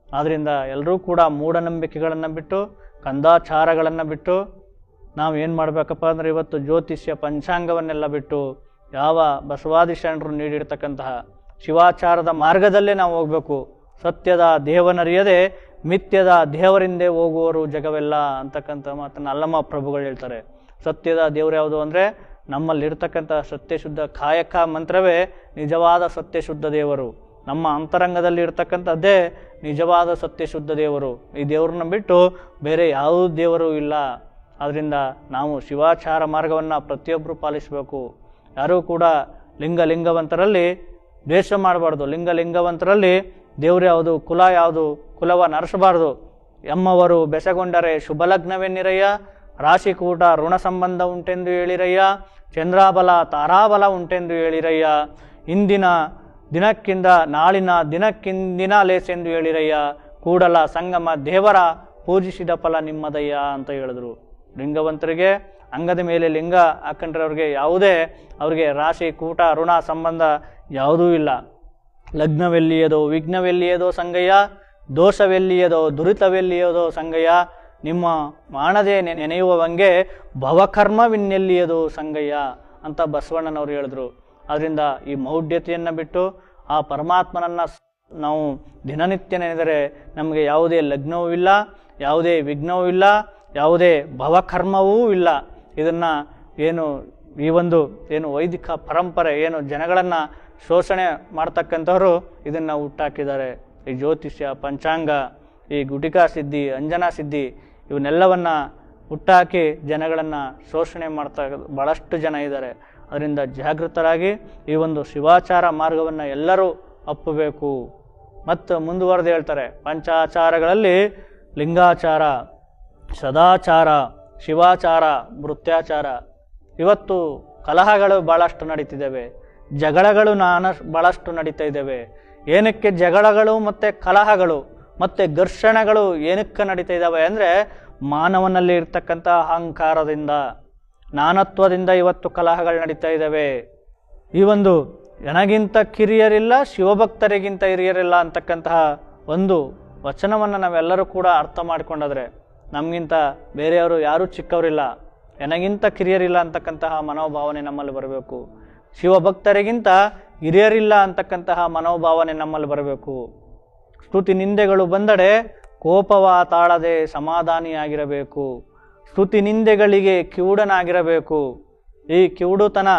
ಆದ್ದರಿಂದ ಎಲ್ಲರೂ ಕೂಡ ಮೂಢನಂಬಿಕೆಗಳನ್ನು ಬಿಟ್ಟು, ಕಂದಾಚಾರಗಳನ್ನು ಬಿಟ್ಟು ನಾವು ಏನು ಮಾಡಬೇಕಪ್ಪ ಅಂದರೆ ಇವತ್ತು ಜ್ಯೋತಿಷ್ಯ ಪಂಚಾಂಗವನ್ನೆಲ್ಲ ಬಿಟ್ಟು, ಯಾವ ಬಸವಾದಿ ಶರಣರು ನೀಡಿರ್ತಕ್ಕಂತಹ ಶಿವಾಚಾರದ ಮಾರ್ಗದಲ್ಲೇ ನಾವು ಹೋಗಬೇಕು. ಸತ್ಯದ ದೇವನರಿಯದೆ ಮಿಥ್ಯದ ದೇವರಿಂದೇ ಹೋಗುವರು ಜಗವೆಲ್ಲ ಅಂತಕ್ಕಂಥ ಮಾತನ್ನು ಅಲ್ಲಮ್ಮ ಪ್ರಭುಗಳು ಹೇಳ್ತಾರೆ. ಸತ್ಯದ ದೇವರು ಯಾವುದು ಅಂದರೆ ನಮ್ಮಲ್ಲಿರ್ತಕ್ಕಂಥ ಸತ್ಯಶುದ್ಧ ಕಾಯಕ ಮಂತ್ರವೇ ನಿಜವಾದ ಸತ್ಯಶುದ್ಧ ದೇವರು. ನಮ್ಮ ಅಂತರಂಗದಲ್ಲಿ ಇರ್ತಕ್ಕಂಥದ್ದೇ ನಿಜವಾದ ಸತ್ಯಶುದ್ಧ ದೇವರು. ಈ ದೇವರನ್ನ ಬಿಟ್ಟು ಬೇರೆ ಯಾವ ದೇವರು ಇಲ್ಲ. ಆದ್ದರಿಂದ ನಾವು ಶಿವಾಚಾರ ಮಾರ್ಗವನ್ನು ಪ್ರತಿಯೊಬ್ಬರು ಪಾಲಿಸಬೇಕು. ಯಾರೂ ಕೂಡ ಲಿಂಗ ಲಿಂಗವಂತರಲ್ಲಿ ದ್ವೇಷ ಮಾಡಬಾರ್ದು. ಲಿಂಗ ಲಿಂಗವಂತರಲ್ಲಿ ದೇವ್ರು ಯಾವುದು, ಕುಲ ಯಾವುದು, ಕುಲವ ನರಸಬಾರ್ದು. ಎಮ್ಮವರು ಬೆಸಗೊಂಡರೆ ಶುಭಲಗ್ನವೆನ್ನಿರಯ್ಯ. ರಾಶಿಕೂಟ ಋಣ ಸಂಬಂಧ ಉಂಟೆಂದು ಹೇಳಿರಯ್ಯ. ಚಂದ್ರಾಬಲ ತಾರಾಬಲ ಉಂಟೆಂದು ಹೇಳಿರಯ್ಯ. ಇಂದಿನ ದಿನಕ್ಕಿಂತ ನಾಳಿನ ದಿನಕ್ಕಿಂದಿನ ಲೇಸೆಂದು ಹೇಳಿರಯ್ಯ, ಕೂಡಲ ಸಂಗಮ ದೇವರ ಪೂಜಿಸಿದ ಫಲ ನಿಮ್ಮದಯ್ಯ ಅಂತ ಹೇಳಿದ್ರು. ಲಿಂಗವಂತರಿಗೆ, ಅಂಗದ ಮೇಲೆ ಲಿಂಗ ಹಾಕೊಂಡ್ರೆ ಅವ್ರಿಗೆ ಯಾವುದೇ, ಅವ್ರಿಗೆ ರಾಶಿ, ಕೂಟ, ಋಣ ಸಂಬಂಧ ಯಾವುದೂ ಇಲ್ಲ. ಲಗ್ನವೆಲ್ಲಿಯದೋ, ವಿಘ್ನವೆಲ್ಲಿಯದೋ ಸಂಗಯ್ಯ, ದೋಷವೆಲ್ಲಿಯದೋ, ದುರಿತವೆಲ್ಲಿಯದೋ ಸಂಗಯ್ಯ, ನಿಮ್ಮ ಮಾಡದೆ ನೆ- ನೆನೆಯುವವಂಗೆ ಭವಕರ್ಮವಿನ್ನೆಲ್ಲಿಯದೋ ಸಂಗಯ್ಯ ಅಂತ ಬಸವಣ್ಣನವರು ಹೇಳಿದ್ರು. ಅದರಿಂದ ಈ ಮೌಢ್ಯತೆಯನ್ನು ಬಿಟ್ಟು ಆ ಪರಮಾತ್ಮನನ್ನು ನಾವು ದಿನನಿತ್ಯ ನೆನೆದರೆ ನಮಗೆ ಯಾವುದೇ ಲಗ್ನವೂ ಇಲ್ಲ, ಯಾವುದೇ ವಿಘ್ನವೂ ಇಲ್ಲ, ಯಾವುದೇ ಭವಕರ್ಮವೂ ಇಲ್ಲ. ಇದನ್ನು ಏನು ಈ ಒಂದು ಏನು ವೈದಿಕ ಪರಂಪರೆ, ಏನು ಜನಗಳನ್ನು ಶೋಷಣೆ ಮಾಡ್ತಕ್ಕಂಥವರು ಇದನ್ನು ಹುಟ್ಟಾಕಿದ್ದಾರೆ. ಈ ಜ್ಯೋತಿಷ್ಯ, ಪಂಚಾಂಗ, ಈ ಗುಟಿಕಾ ಸಿದ್ಧಿ, ಅಂಜನಾ ಸಿದ್ಧಿ ಇವನ್ನೆಲ್ಲವನ್ನು ಹುಟ್ಟಾಕಿ ಜನಗಳನ್ನು ಶೋಷಣೆ ಮಾಡ್ತಾ ಭಾಳಷ್ಟು ಜನ ಇದ್ದಾರೆ. ಅದರಿಂದ ಜಾಗೃತರಾಗಿ ಈ ಒಂದು ಶಿವಾಚಾರ ಮಾರ್ಗವನ್ನು ಎಲ್ಲರೂ ಅಪ್ಪಬೇಕು ಮತ್ತು ಮುಂದುವರೆದು ಹೇಳ್ತಾರೆ, ಪಂಚಾಚಾರಗಳಲ್ಲಿ ಲಿಂಗಾಚಾರ, ಸದಾಚಾರ, ಶಿವಾಚಾರ, ಮೃತ್ಯಾಚಾರ. ಇವತ್ತು ಕಲಹಗಳು ಭಾಳಷ್ಟು ನಡೀತಿದ್ದಾವೆ. ಜಗಳಗಳು ನಾನ ಭಾಳಷ್ಟು ನಡೀತಾ ಇದ್ದಾವೆ. ಏನಕ್ಕೆ ಜಗಳಗಳು ಮತ್ತು ಕಲಹಗಳು ಮತ್ತು ಘರ್ಷಣೆಗಳು ಏನಕ್ಕೆ ನಡೀತಾ ಇದ್ದಾವೆ ಅಂದರೆ ಮಾನವನಲ್ಲಿ ಇರ್ತಕ್ಕಂಥ ಅಹಂಕಾರದಿಂದ. ನಾನತ್ವದಿಂದ ಇವತ್ತು ಕಲಹಗಳು ನಡೀತಾ ಇದ್ದಾವೆ. ಈ ಒಂದು ನನಗಿಂತ ಕಿರಿಯರಿಲ್ಲ, ಶಿವಭಕ್ತರಿಗಿಂತ ಹಿರಿಯರಿಲ್ಲ ಅಂತಕ್ಕಂತಹ ಒಂದು ವಚನವನ್ನು ನಾವೆಲ್ಲರೂ ಕೂಡ ಅರ್ಥ ಮಾಡಿಕೊಂಡಾದ್ರೆ ನಮಗಿಂತ ಬೇರೆಯವರು ಯಾರೂ ಚಿಕ್ಕವರಿಲ್ಲ. ನನಗಿಂತ ಕಿರಿಯರಿಲ್ಲ ಅಂತಕ್ಕಂತಹ ಮನೋಭಾವನೆ ನಮ್ಮಲ್ಲಿ ಬರಬೇಕು. ಶಿವಭಕ್ತರಿಗಿಂತ ಹಿರಿಯರಿಲ್ಲ ಅಂತಕ್ಕಂತಹ ಮನೋಭಾವನೆ ನಮ್ಮಲ್ಲಿ ಬರಬೇಕು. ಸ್ತುತಿ ನಿಂದೆಗಳು ಬಂದಡೆ ಕೋಪವ ತಾಳದೆ ಸಮಾಧಾನಿಯಾಗಿರಬೇಕು. ಸ್ತುತಿ ನಿಂದೆಗಳಿಗೆ ಕಿವುಡನಾಗಿರಬೇಕು. ಈ ಕಿವುಡುತನ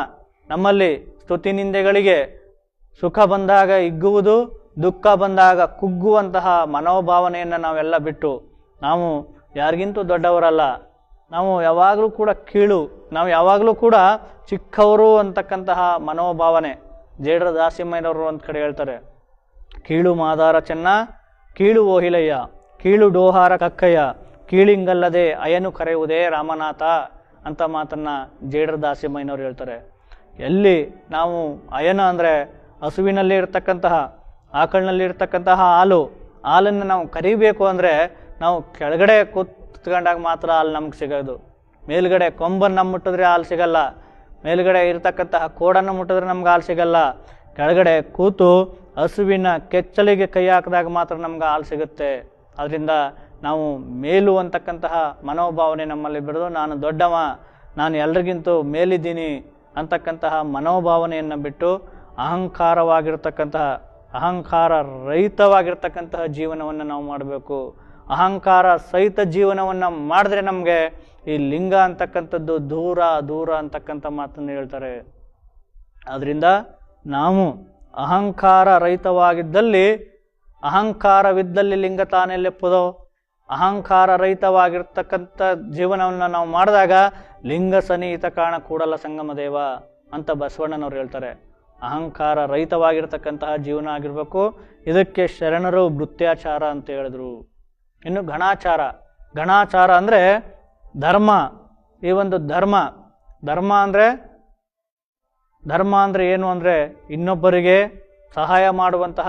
ನಮ್ಮಲ್ಲಿ ಸ್ತುತಿ ನಿಂದೆಗಳಿಗೆ ಸುಖ ಬಂದಾಗ ಹಿಗ್ಗುವುದು ದುಃಖ ಬಂದಾಗ ಕುಗ್ಗುವಂತಹ ಮನೋಭಾವನೆಯನ್ನು ನಾವೆಲ್ಲ ಬಿಟ್ಟು ನಾವು ಯಾರಿಗಿಂತೂ ದೊಡ್ಡವರಲ್ಲ. ನಾವು ಯಾವಾಗಲೂ ಕೂಡ ಕೀಳು, ನಾವು ಯಾವಾಗಲೂ ಕೂಡ ಚಿಕ್ಕವರು ಅಂತಕ್ಕಂತಹ ಮನೋಭಾವನೆ. ಜೇಡ್ರ ದಾಸಿಮಯ್ಯನವರು ಅಂತ ಕಡೆ ಹೇಳ್ತಾರೆ, ಕೀಳು ಮಾದಾರ ಚೆನ್ನ, ಕೀಳು ಓಹಿಲಯ್ಯ, ಕೀಳು ಡೋಹಾರ ಕಕ್ಕಯ್ಯ ಕೀಳಿಂಗಲ್ಲದೆ ಅಯನು ಕರೆಯುವುದೇ ರಾಮನಾಥ ಅಂತ ಮಾತನ್ನ ಜೇಡರ ದಾಸಿಮಯ್ಯನವರು ಹೇಳ್ತಾರೆ. ಎಲ್ಲಿ ನಾವು ಅಯನ ಅಂದರೆ ಹಸುವಿನಲ್ಲಿ ಇರ್ತಕ್ಕಂತಹ, ಆಕಳಿನಲ್ಲಿ ಇರ್ತಕ್ಕಂತಹ ಹಾಲು, ಹಾಲನ್ನು ನಾವು ಕರಿಬೇಕು ಅಂದರೆ ನಾವು ಕೆಳಗಡೆ ಕೂತ್ಕೊಂಡಾಗ ಮಾತ್ರ ಹಾಲು ನಮ್ಗೆ ಸಿಗೋದು. ಮೇಲ್ಗಡೆ ಕೊಂಬನ್ನು ಮುಟ್ಟಿದ್ರೆ ಹಾಲು ಸಿಗಲ್ಲ. ಮೇಲ್ಗಡೆ ಇರತಕ್ಕಂತಹ ಕೋಡನ್ನು ಮುಟ್ಟಿದ್ರೆ ನಮ್ಗೆ ಹಾಲು ಸಿಗಲ್ಲ. ಕೆಳಗಡೆ ಕೂತು ಹಸುವಿನ ಕೆಚ್ಚಲಿಗೆ ಕೈ ಹಾಕಿದಾಗ ಮಾತ್ರ ನಮ್ಗೆ ಹಾಲು ಸಿಗುತ್ತೆ. ಅದರಿಂದ ನಾವು ಮೇಲು ಅಂತಕ್ಕಂತಹ ಮನೋಭಾವನೆ ನಮ್ಮಲ್ಲಿ ಬಿಡೋದು ನಾನು ದೊಡ್ಡವ, ನಾನು ಎಲ್ರಿಗಿಂತ ಮೇಲಿದ್ದೀನಿ ಅಂತಕ್ಕಂತಹ ಮನೋಭಾವನೆಯನ್ನು ಬಿಟ್ಟು ಅಹಂಕಾರವಾಗಿರ್ತಕ್ಕಂತಹ ಅಹಂಕಾರ ರಹಿತವಾಗಿರ್ತಕ್ಕಂತಹ ಜೀವನವನ್ನು ನಾವು ಮಾಡಬೇಕು. ಅಹಂಕಾರ ಸಹಿತ ಜೀವನವನ್ನು ಮಾಡಿದ್ರೆ ನಮಗೆ ಈ ಲಿಂಗ ಅಂತಕ್ಕಂಥದ್ದು ದೂರ ದೂರ ಅಂತಕ್ಕಂಥ ಮಾತನ್ನು ಹೇಳ್ತಾರೆ. ಆದ್ದರಿಂದ ನಾವು ಅಹಂಕಾರ ರಹಿತವಾಗಿದ್ದಲ್ಲಿ ಅಹಂಕಾರವಿದ್ದಲ್ಲಿ ಲಿಂಗ ತಾನೆಲ್ಲೆಪ್ಪುದೋ ಅಹಂಕಾರ ರಹಿತವಾಗಿರ್ತಕ್ಕಂಥ ಜೀವನವನ್ನು ನಾವು ಮಾಡಿದಾಗ ಲಿಂಗ ಸನಿಹಿತ ಕಾಣ ಕೂಡಲ್ಲ ಸಂಗಮ ದೇವ ಅಂತ ಬಸವಣ್ಣನವ್ರು ಹೇಳ್ತಾರೆ. ಅಹಂಕಾರ ರಹಿತವಾಗಿರ್ತಕ್ಕಂತಹ ಜೀವನ ಆಗಿರಬೇಕು. ಇದಕ್ಕೆ ಶರಣರು ವೃತ್ಯಾಚಾರ ಅಂತ ಹೇಳಿದ್ರು. ಇನ್ನು ಗಣಾಚಾರ ಗಣಾಚಾರ ಅಂದರೆ ಧರ್ಮ. ಈ ಒಂದು ಧರ್ಮ. ಧರ್ಮ ಅಂದರೆ ಧರ್ಮ ಅಂದರೆ ಏನು ಅಂದರೆ ಇನ್ನೊಬ್ಬರಿಗೆ ಸಹಾಯ ಮಾಡುವಂತಹ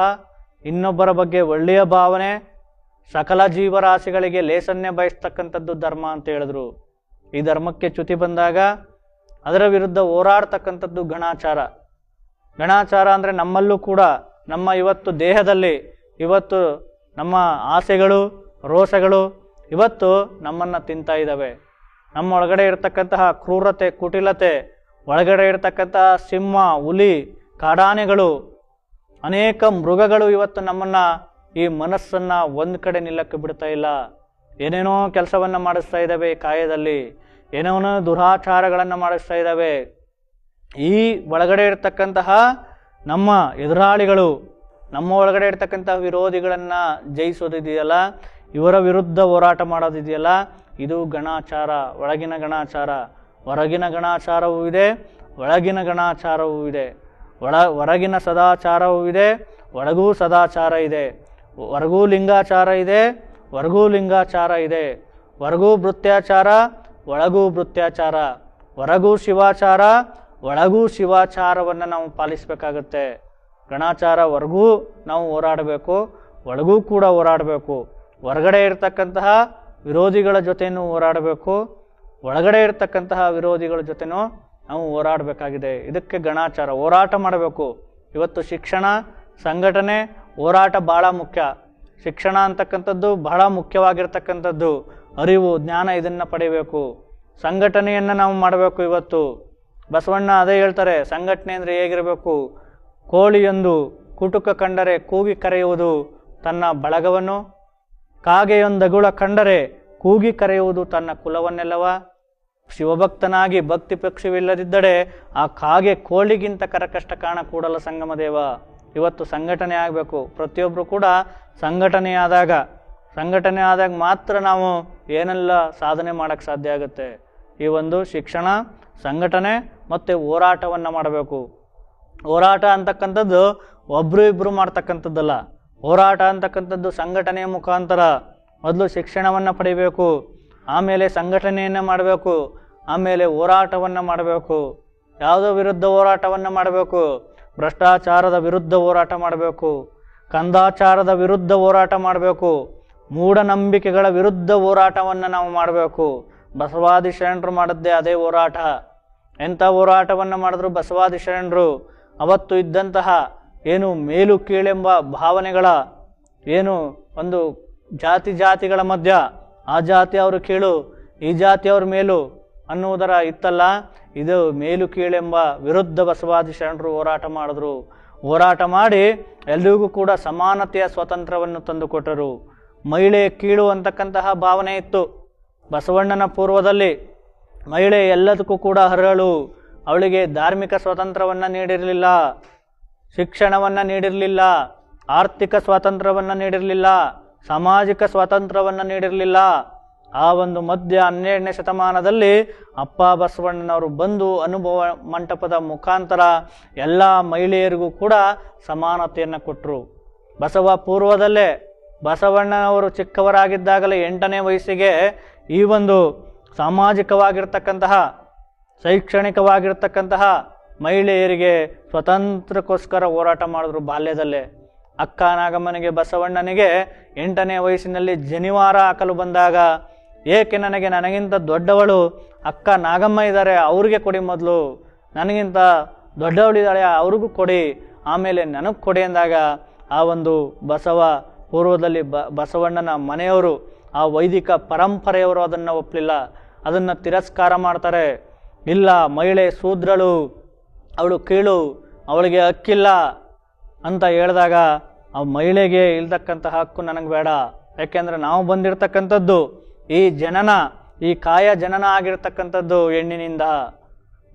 ಇನ್ನೊಬ್ಬರ ಬಗ್ಗೆ ಒಳ್ಳೆಯ ಭಾವನೆ ಸಕಲ ಜೀವರಾಶಿಗಳಿಗೆ ಲೇಸನ್ನೇ ಬಯಸ್ತಕ್ಕಂಥದ್ದು ಧರ್ಮ ಅಂತ ಹೇಳಿದ್ರು. ಈ ಧರ್ಮಕ್ಕೆ ಚ್ಯುತಿ ಬಂದಾಗ ಅದರ ವಿರುದ್ಧ ಹೋರಾಡ್ತಕ್ಕಂಥದ್ದು ಗಣಾಚಾರ. ಗಣಾಚಾರ ಅಂದರೆ ನಮ್ಮಲ್ಲೂ ಕೂಡ ನಮ್ಮ ಇವತ್ತು ದೇಹದಲ್ಲಿ, ಇವತ್ತು ನಮ್ಮ ಆಸೆಗಳು, ರೋಷಗಳು, ಇವತ್ತು ನಮ್ಮನ್ನು ತಿಂತಾ ಇದ್ದಾವೆ. ನಮ್ಮ ಒಳಗಡೆ ಇರತಕ್ಕಂತಹ ಕ್ರೂರತೆ, ಕುಟಿಲತೆ, ಒಳಗಡೆ ಇರತಕ್ಕಂತಹ ಸಿಂಹ, ಹುಲಿ, ಕಾಡಾನೆಗಳು, ಅನೇಕ ಮೃಗಗಳು ಇವತ್ತು ನಮ್ಮನ್ನ ಈ ಮನಸ್ಸನ್ನ ಒಂದ್ ಕಡೆ ನಿಲ್ಲಕ್ಕೆ ಬಿಡ್ತಾ ಇಲ್ಲ. ಏನೇನೋ ಕೆಲಸವನ್ನ ಮಾಡಿಸ್ತಾ ಇದ್ದಾವೆ ಕಾಯದಲ್ಲಿ ಏನೇನೋ ದುರಾಚಾರಗಳನ್ನ ಮಾಡಿಸ್ತಾ ಇದ್ದಾವೆ. ಈ ಒಳಗಡೆ ಇರತಕ್ಕಂತಹ ನಮ್ಮ ಎದುರಾಳಿಗಳು, ನಮ್ಮ ಒಳಗಡೆ ಇರ್ತಕ್ಕಂತಹ ವಿರೋಧಿಗಳನ್ನ ಜಯಿಸೋದಿದೆಯಲ್ಲ ಇವರ ವಿರುದ್ಧ ಹೋರಾಟ ಮಾಡೋದಿದೆಯಲ್ಲ ಇದು ಗಣಾಚಾರ, ಒಳಗಿನ ಗಣಾಚಾರ. ಹೊರಗಿನ ಗಣಾಚಾರವೂ ಇದೆ, ಒಳಗಿನ ಗಣಾಚಾರವೂ ಇದೆ. ಒಳ, ಹೊರಗಿನ ಸದಾಚಾರವೂ ಇದೆ, ಒಳಗೂ ಸದಾಚಾರ ಇದೆ. ಹೊರಗೂ ಲಿಂಗಾಚಾರ ಇದೆ, ವರ್ಗೂ ಲಿಂಗಾಚಾರ ಇದೆ. ಹೊರಗೂ ಭೃತ್ಯಾಚಾರ ಒಳಗೂ ಭೃತ್ಯಾಚಾರ ಹೊರಗೂ ಶಿವಾಚಾರ, ಒಳಗೂ ಶಿವಾಚಾರವನ್ನು ನಾವು ಪಾಲಿಸಬೇಕಾಗತ್ತೆ. ಗಣಾಚಾರ ಹೊರಗೂ ನಾವು ಹೋರಾಡಬೇಕು, ಒಳಗೂ ಕೂಡ ಹೋರಾಡಬೇಕು. ಹೊರಗಡೆ ಇರತಕ್ಕಂತಹ ವಿರೋಧಿಗಳ ಜೊತೆಯೂ ಹೋರಾಡಬೇಕು, ಒಳಗಡೆ ಇರತಕ್ಕಂತಹ ವಿರೋಧಿಗಳ ಜೊತೆನೂ ನಾವು ಹೋರಾಡಬೇಕಾಗಿದೆ. ಇದಕ್ಕೆ ಗಣಾಚಾರ, ಹೋರಾಟ ಮಾಡಬೇಕು. ಇವತ್ತು ಶಿಕ್ಷಣ, ಸಂಘಟನೆ ಹೋರಾಟ ಬಹಳ ಮುಖ್ಯ. ಶಿಕ್ಷಣ ಅಂತಕ್ಕಂಥದ್ದು ಬಹಳ ಮುಖ್ಯವಾಗಿರ್ತಕ್ಕಂಥದ್ದು. ಅರಿವು, ಜ್ಞಾನ ಇದನ್ನು ಪಡಿಬೇಕು. ಸಂಘಟನೆಯನ್ನು ನಾವು ಮಾಡಬೇಕು ಇವತ್ತು. ಬಸವಣ್ಣ ಅದೇ ಹೇಳ್ತಾರೆ, ಸಂಘಟನೆ ಅಂದರೆ ಹೇಗಿರಬೇಕು? ಕೋಳಿಯೊಂದು ಕುಟುಕ ಕಂಡರೆ ಕೂಗಿ ಕರೆಯುವುದು ತನ್ನ ಬಳಗವನ್ನು, ಕಾಗೆಯೊಂದಗುಳ ಕಂಡರೆ ಕೂಗಿ ಕರೆಯುವುದು ತನ್ನ ಕುಲವನ್ನೆಲ್ಲವ? ಶಿವಭಕ್ತನಾಗಿ ಭಕ್ತಿ ಪಕ್ಷವಿಲ್ಲದಿದ್ದರೆ ಆ ಕಾಗೆ ಕೋಳಿಗಿಂತ ಕರಕಷ್ಟ ಕಾಣ ಕೂಡಲ ಸಂಗಮ ದೇವ ಇವತ್ತು ಸಂಘಟನೆ ಆಗಬೇಕು. ಪ್ರತಿಯೊಬ್ಬರು ಕೂಡ ಸಂಘಟನೆ ಆದಾಗ ಸಂಘಟನೆ ಆದಾಗ ಮಾತ್ರ ನಾವು ಏನೆಲ್ಲ ಸಾಧನೆ ಮಾಡೋಕ್ಕೆ ಸಾಧ್ಯ ಆಗುತ್ತೆ? ಈ ಒಂದು ಶಿಕ್ಷಣ, ಸಂಘಟನೆ ಮತ್ತು ಹೋರಾಟವನ್ನು ಮಾಡಬೇಕು. ಹೋರಾಟ ಅಂತಕ್ಕಂಥದ್ದು ಒಬ್ಬರು ಇಬ್ಬರು ಮಾಡ್ತಕ್ಕಂಥದ್ದಲ್ಲ. ಹೋರಾಟ ಅಂತಕ್ಕಂಥದ್ದು ಸಂಘಟನೆಯ ಮುಖಾಂತರ ಮೊದಲು ಶಿಕ್ಷಣವನ್ನು ಪಡಿಬೇಕು, ಆಮೇಲೆ ಸಂಘಟನೆಯನ್ನು ಮಾಡಬೇಕು, ಆಮೇಲೆ ಹೋರಾಟವನ್ನು ಮಾಡಬೇಕು. ಯಾವುದೋ ವಿರುದ್ಧ ಹೋರಾಟವನ್ನು ಮಾಡಬೇಕು. ಭ್ರಷ್ಟಾಚಾರದ ವಿರುದ್ಧ ಹೋರಾಟ ಮಾಡಬೇಕು, ಕಂದಾಚಾರದ ವಿರುದ್ಧ ಹೋರಾಟ ಮಾಡಬೇಕು, ಮೂಢನಂಬಿಕೆಗಳ ವಿರುದ್ಧ ಹೋರಾಟವನ್ನು ನಾವು ಮಾಡಬೇಕು. ಬಸವಾದಿ ಶರಣರು ಮಾಡಿದ್ದೇ ಅದೇ ಹೋರಾಟ. ಎಂಥ ಹೋರಾಟವನ್ನು ಮಾಡಿದ್ರು ಬಸವಾದಿ ಶರಣರು? ಅವತ್ತು ಇದ್ದಂತಹ ಏನು ಮೇಲು ಕೀಳೆಂಬ ಭಾವನೆಗಳ, ಏನು ಒಂದು ಜಾತಿ ಜಾತಿಗಳ ಮಧ್ಯ, ಆ ಜಾತಿ ಅವರು ಕೀಳು, ಈ ಜಾತಿಯವ್ರ ಮೇಲು ಅನ್ನುವುದರ ಇತ್ತಲ್ಲ? ಇದು ಮೇಲು ಕೀಳೆಂಬ ವಿರುದ್ಧ ಬಸವಾದಿ ಶರಣರು ಹೋರಾಟ ಮಾಡಿದ್ರು. ಹೋರಾಟ ಮಾಡಿ ಎಲ್ರಿಗೂ ಕೂಡ ಸಮಾನತೆಯ ಸ್ವಾತಂತ್ರ್ಯವನ್ನು ತಂದುಕೊಟ್ಟರು. ಮಹಿಳೆ ಕೀಳು ಅಂತಕ್ಕಂತಹ ಭಾವನೆ ಇತ್ತು. ಬಸವಣ್ಣನ ಪೂರ್ವದಲ್ಲಿ ಮಹಿಳೆ ಎಲ್ಲದಕ್ಕೂ ಕೂಡ ಹರಳು ಅವಳಿಗೆ ಧಾರ್ಮಿಕ ಸ್ವಾತಂತ್ರ್ಯವನ್ನು ನೀಡಿರಲಿಲ್ಲ. ಶಿಕ್ಷಣವನ್ನು ನೀಡಿರಲಿಲ್ಲ. ಆರ್ಥಿಕ ಸ್ವಾತಂತ್ರ್ಯವನ್ನು ನೀಡಿರಲಿಲ್ಲ. ಸಾಮಾಜಿಕ ಸ್ವಾತಂತ್ರ್ಯವನ್ನು ನೀಡಿರಲಿಲ್ಲ. ಆ ಒಂದು ಮಧ್ಯ ಹನ್ನೆರಡನೇ ಶತಮಾನದಲ್ಲಿ ಅಪ್ಪ ಬಸವಣ್ಣನವರು ಬಂದು ಅನುಭವ ಮಂಟಪದ ಮುಖಾಂತರ ಎಲ್ಲ ಮಹಿಳೆಯರಿಗೂ ಕೂಡ ಸಮಾನತೆಯನ್ನು ಕೊಟ್ಟರು ಬಸವ ಪೂರ್ವದಲ್ಲೇ ಬಸವಣ್ಣನವರು ಚಿಕ್ಕವರಾಗಿದ್ದಾಗಲೇ ಎಂಟನೇ ವಯಸ್ಸಿಗೆ ಈ ಒಂದು ಸಾಮಾಜಿಕವಾಗಿರ್ತಕ್ಕಂತಹ, ಶೈಕ್ಷಣಿಕವಾಗಿರ್ತಕ್ಕಂತಹ ಮಹಿಳೆಯರಿಗೆ ಸ್ವತಂತ್ರಕ್ಕೋಸ್ಕರ ಹೋರಾಟ ಮಾಡಿದ್ರು ಬಾಲ್ಯದಲ್ಲೇ. ಅಕ್ಕ ನಾಗಮ್ಮನಿಗೆ ಬಸವಣ್ಣನಿಗೆ ಎಂಟನೇ ವಯಸ್ಸಿನಲ್ಲಿ ಜನಿವಾರ ಹಾಕಲು ಬಂದಾಗ ಏಕೆ ನನಗೆ ನನಗಿಂತ ದೊಡ್ಡವಳು ಅಕ್ಕ ನಾಗಮ್ಮ ಇದ್ದಾರೆ, ಅವ್ರಿಗೆ ಕೊಡಿ ಮೊದಲು. ನನಗಿಂತ ದೊಡ್ಡವಳಿದ್ದಾಳೆ ಅವ್ರಿಗೂ ಕೊಡಿ. ಆಮೇಲೆ ನನಗೆ ಕೊಡಿ ಅಂದಾಗ ಆ ಒಂದು ಬಸವ ಪೂರ್ವದಲ್ಲಿ ಬ, ಬಸವಣ್ಣನ ಮನೆಯವರು, ಆ ವೈದಿಕ ಪರಂಪರೆಯವರು ಅದನ್ನು ಒಪ್ಪಲಿಲ್ಲ ಅದನ್ನು ತಿರಸ್ಕಾರ ಮಾಡ್ತಾರೆ. ಇಲ್ಲ, ಮಹಿಳೆ ಶೂದ್ರಳು, ಅವಳು ಕೀಳು, ಅವಳಿಗೆ ಹಕ್ಕಿಲ್ಲ ಅಂತ ಹೇಳಿದಾಗ ಆ ಮಹಿಳೆಗೆ ಇಲ್ತಕ್ಕಂಥ ಹಕ್ಕು ನನಗೆ ಬೇಡ. ಯಾಕೆಂದರೆ ನಾವು ಬಂದಿರತಕ್ಕಂಥದ್ದು ಈ ಜನನ, ಈ ಕಾಯ ಜನನ ಆಗಿರ್ತಕ್ಕಂಥದ್ದು ಹೆಣ್ಣಿನಿಂದ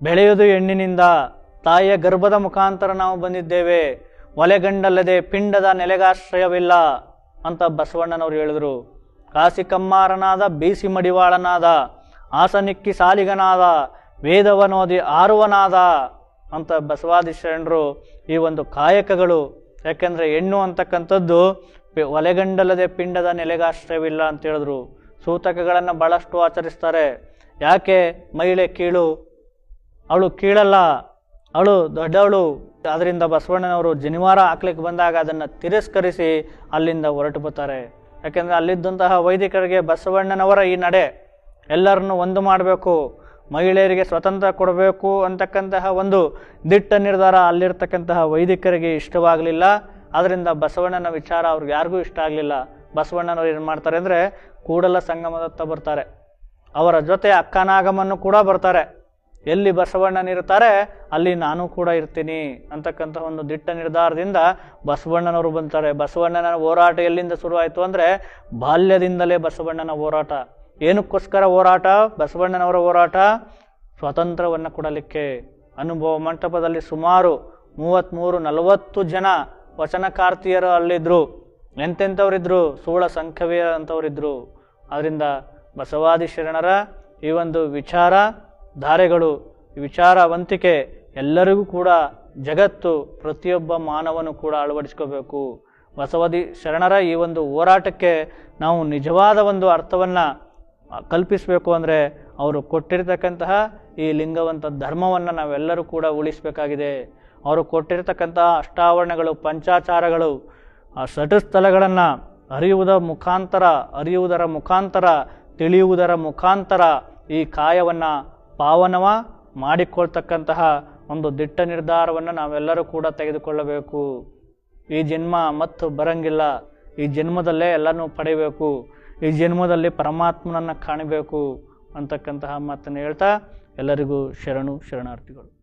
ಬೆಳೆಯೋದು ಹೆಣ್ಣಿನಿಂದ, ತಾಯಿಯ ಗರ್ಭದ ಮುಖಾಂತರ ನಾವು ಬಂದಿದ್ದೇವೆ. ಒಲೆಗಂಡಲ್ಲದೆ ಪಿಂಡದ ನೆಲೆಗಾಶ್ರಯವಿಲ್ಲ ಅಂತ ಬಸವಣ್ಣನವರು ಹೇಳಿದರು. ಕಾಸಿಕಮ್ಮಾರನಾದ ಬೀಸಿ ಮಡಿವಾಳನಾದ ಆಸನಿಕ್ಕಿ ಸಾಲಿಗನಾದ, ವೇದವನೋದಿ ಆರುವನಾದ ಅಂತ ಬಸವಾದಿ ಶರಣರು ಈ ಒಂದು ಕಾಯಕಗಳು. ಯಾಕೆಂದರೆ ಹೆಣ್ಣು ಅಂತಕ್ಕಂಥದ್ದು ಒಲೆಗಂಡಲ್ಲದೆ ಪಿಂಡದ ನೆಲೆಗಾಶ್ರಯವಿಲ್ಲ ಅಂತ ಹೇಳಿದ್ರು. ಸೂತಕಗಳನ್ನು ಬಹಳಷ್ಟು ಆಚರಿಸ್ತಾರೆ. ಯಾಕೆ? ಮಹಿಳೆ ಕೀಳು. ಅವಳು ಕೀಳಲ್ಲ. ಅವಳು ದೊಡ್ಡವಳು. ಅದರಿಂದ ಬಸವಣ್ಣನವರು ಜನಿವಾರ ಹಾಕ್ಲಿಕ್ಕೆ ಬಂದಾಗ ಅದನ್ನು ತಿರಸ್ಕರಿಸಿ ಅಲ್ಲಿಂದ ಹೊರಟು ಬರ್ತಾರೆ. ಯಾಕೆಂದರೆ ಅಲ್ಲಿದ್ದಂತಹ ವೈದಿಕರಿಗೆ ಬಸವಣ್ಣನವರ ಈ ನಡೆ ಎಲ್ಲರನ್ನು ಒಂದು ಮಾಡಬೇಕು. ಮಹಿಳೆಯರಿಗೆ ಸ್ವತಂತ್ರ ಕೊಡಬೇಕು ಅಂತಕ್ಕಂತಹ ಒಂದು ದಿಟ್ಟ ನಿರ್ಧಾರ ಅಲ್ಲಿರ್ತಕ್ಕಂತಹ ವೈದಿಕರಿಗೆ ಇಷ್ಟವಾಗಲಿಲ್ಲ. ಅದರಿಂದ ಬಸವಣ್ಣನ ವಿಚಾರ ಅವ್ರಿಗೆ ಯಾರಿಗೂ ಇಷ್ಟ ಆಗಲಿಲ್ಲ. ಬಸವಣ್ಣನವ್ರು ಏನು ಮಾಡ್ತಾರೆ ಅಂದರೆ ಕೂಡಲ ಸಂಗಮದತ್ತ ಬರ್ತಾರೆ. ಅವರ ಜೊತೆ ಅಕ್ಕನಾಗಮನ್ನು ಕೂಡ ಬರ್ತಾರೆ. ಎಲ್ಲಿ ಬಸವಣ್ಣನಿರ್ತಾರೆ ಅಲ್ಲಿ ನಾನು ಕೂಡ ಇರ್ತೀನಿ ಅಂತಕ್ಕಂಥ ಒಂದು ದಿಟ್ಟ ನಿರ್ಧಾರದಿಂದ ಬಸವಣ್ಣನವರು ಬಂತಾರೆ. ಬಸವಣ್ಣನ ಹೋರಾಟ ಎಲ್ಲಿಂದ ಶುರುವಾಯಿತು ಅಂದರೆ ಬಾಲ್ಯದಿಂದಲೇ ಬಸವಣ್ಣನ ಹೋರಾಟ. ಏನಕ್ಕೋಸ್ಕರ ಹೋರಾಟ? ಬಸವಣ್ಣನವರ ಹೋರಾಟ? ಸ್ವಾತಂತ್ರ್ಯವನ್ನು ಕೊಡಲಿಕ್ಕೆ. ಅನುಭವ ಮಂಟಪದಲ್ಲಿ ಸುಮಾರು ಮೂವತ್ತ್ಮೂರು ನಲವತ್ತು ಜನ ವಚನಕಾರ್ತಿಯರು ಅಲ್ಲಿದ್ದರು ಎಂತೆಂಥವರಿದ್ರು? ಸೋಳ ಸಂಖ್ಯವೇ ಅಂಥವರಿದ್ದರು ಅದರಿಂದ ಬಸವಾದಿ ಶರಣರ ಈ ಒಂದು ವಿಚಾರ, ಧಾರೆಗಳು ವಿಚಾರವಂತಿಕೆ ಎಲ್ಲರಿಗೂ ಕೂಡ ಜಗತ್ತು, ಪ್ರತಿಯೊಬ್ಬ ಮಾನವನು ಕೂಡ ಅಳವಡಿಸ್ಕೋಬೇಕು. ಬಸವಾದಿ ಶರಣರ ಈ ಒಂದು ಹೋರಾಟಕ್ಕೆ ನಾವು ನಿಜವಾದ ಒಂದು ಅರ್ಥವನ್ನು ಕಲ್ಪಿಸಬೇಕು ಅಂದರೆ ಅವರು ಕೊಟ್ಟಿರ್ತಕ್ಕಂತಹ ಈ ಲಿಂಗವಂತ ಧರ್ಮವನ್ನು ನಾವೆಲ್ಲರೂ ಕೂಡ ಉಳಿಸಬೇಕಾಗಿದೆ. ಅವರು ಕೊಟ್ಟಿರತಕ್ಕಂತಹ ಅಷ್ಟಾವರಣಗಳು, ಪಂಚಾಚಾರಗಳು, ಆ ಸಟಸ್ಥಲಗಳನ್ನು ಅರಿಯುವುದರ ಮುಖಾಂತರ ಅರಿಯುವುದರ ಮುಖಾಂತರ, ತಿಳಿಯುವುದರ ಮುಖಾಂತರ ಈ ಕಾಯವನ್ನು ಪಾವನವ ಮಾಡಿಕೊಳ್ತಕ್ಕಂತಹ ಒಂದು ದಿಟ್ಟ ನಿರ್ಧಾರವನ್ನು ನಾವೆಲ್ಲರೂ ಕೂಡ ತೆಗೆದುಕೊಳ್ಳಬೇಕು. ಈ ಜನ್ಮ ಮತ್ತು ಬರಂಗಿಲ್ಲ. ಈ ಜನ್ಮದಲ್ಲೇ ಎಲ್ಲನೂ ಪಡಿಬೇಕು. ಈ ಜನ್ಮದಲ್ಲಿ ಪರಮಾತ್ಮನನ್ನು ಕಾಣಬೇಕು ಅಂತಕ್ಕಂತಹ ಮಾತನ್ನು ಹೇಳ್ತಾ ಎಲ್ಲರಿಗೂ ಶರಣು, ಶರಣಾರ್ಥಿಗಳು.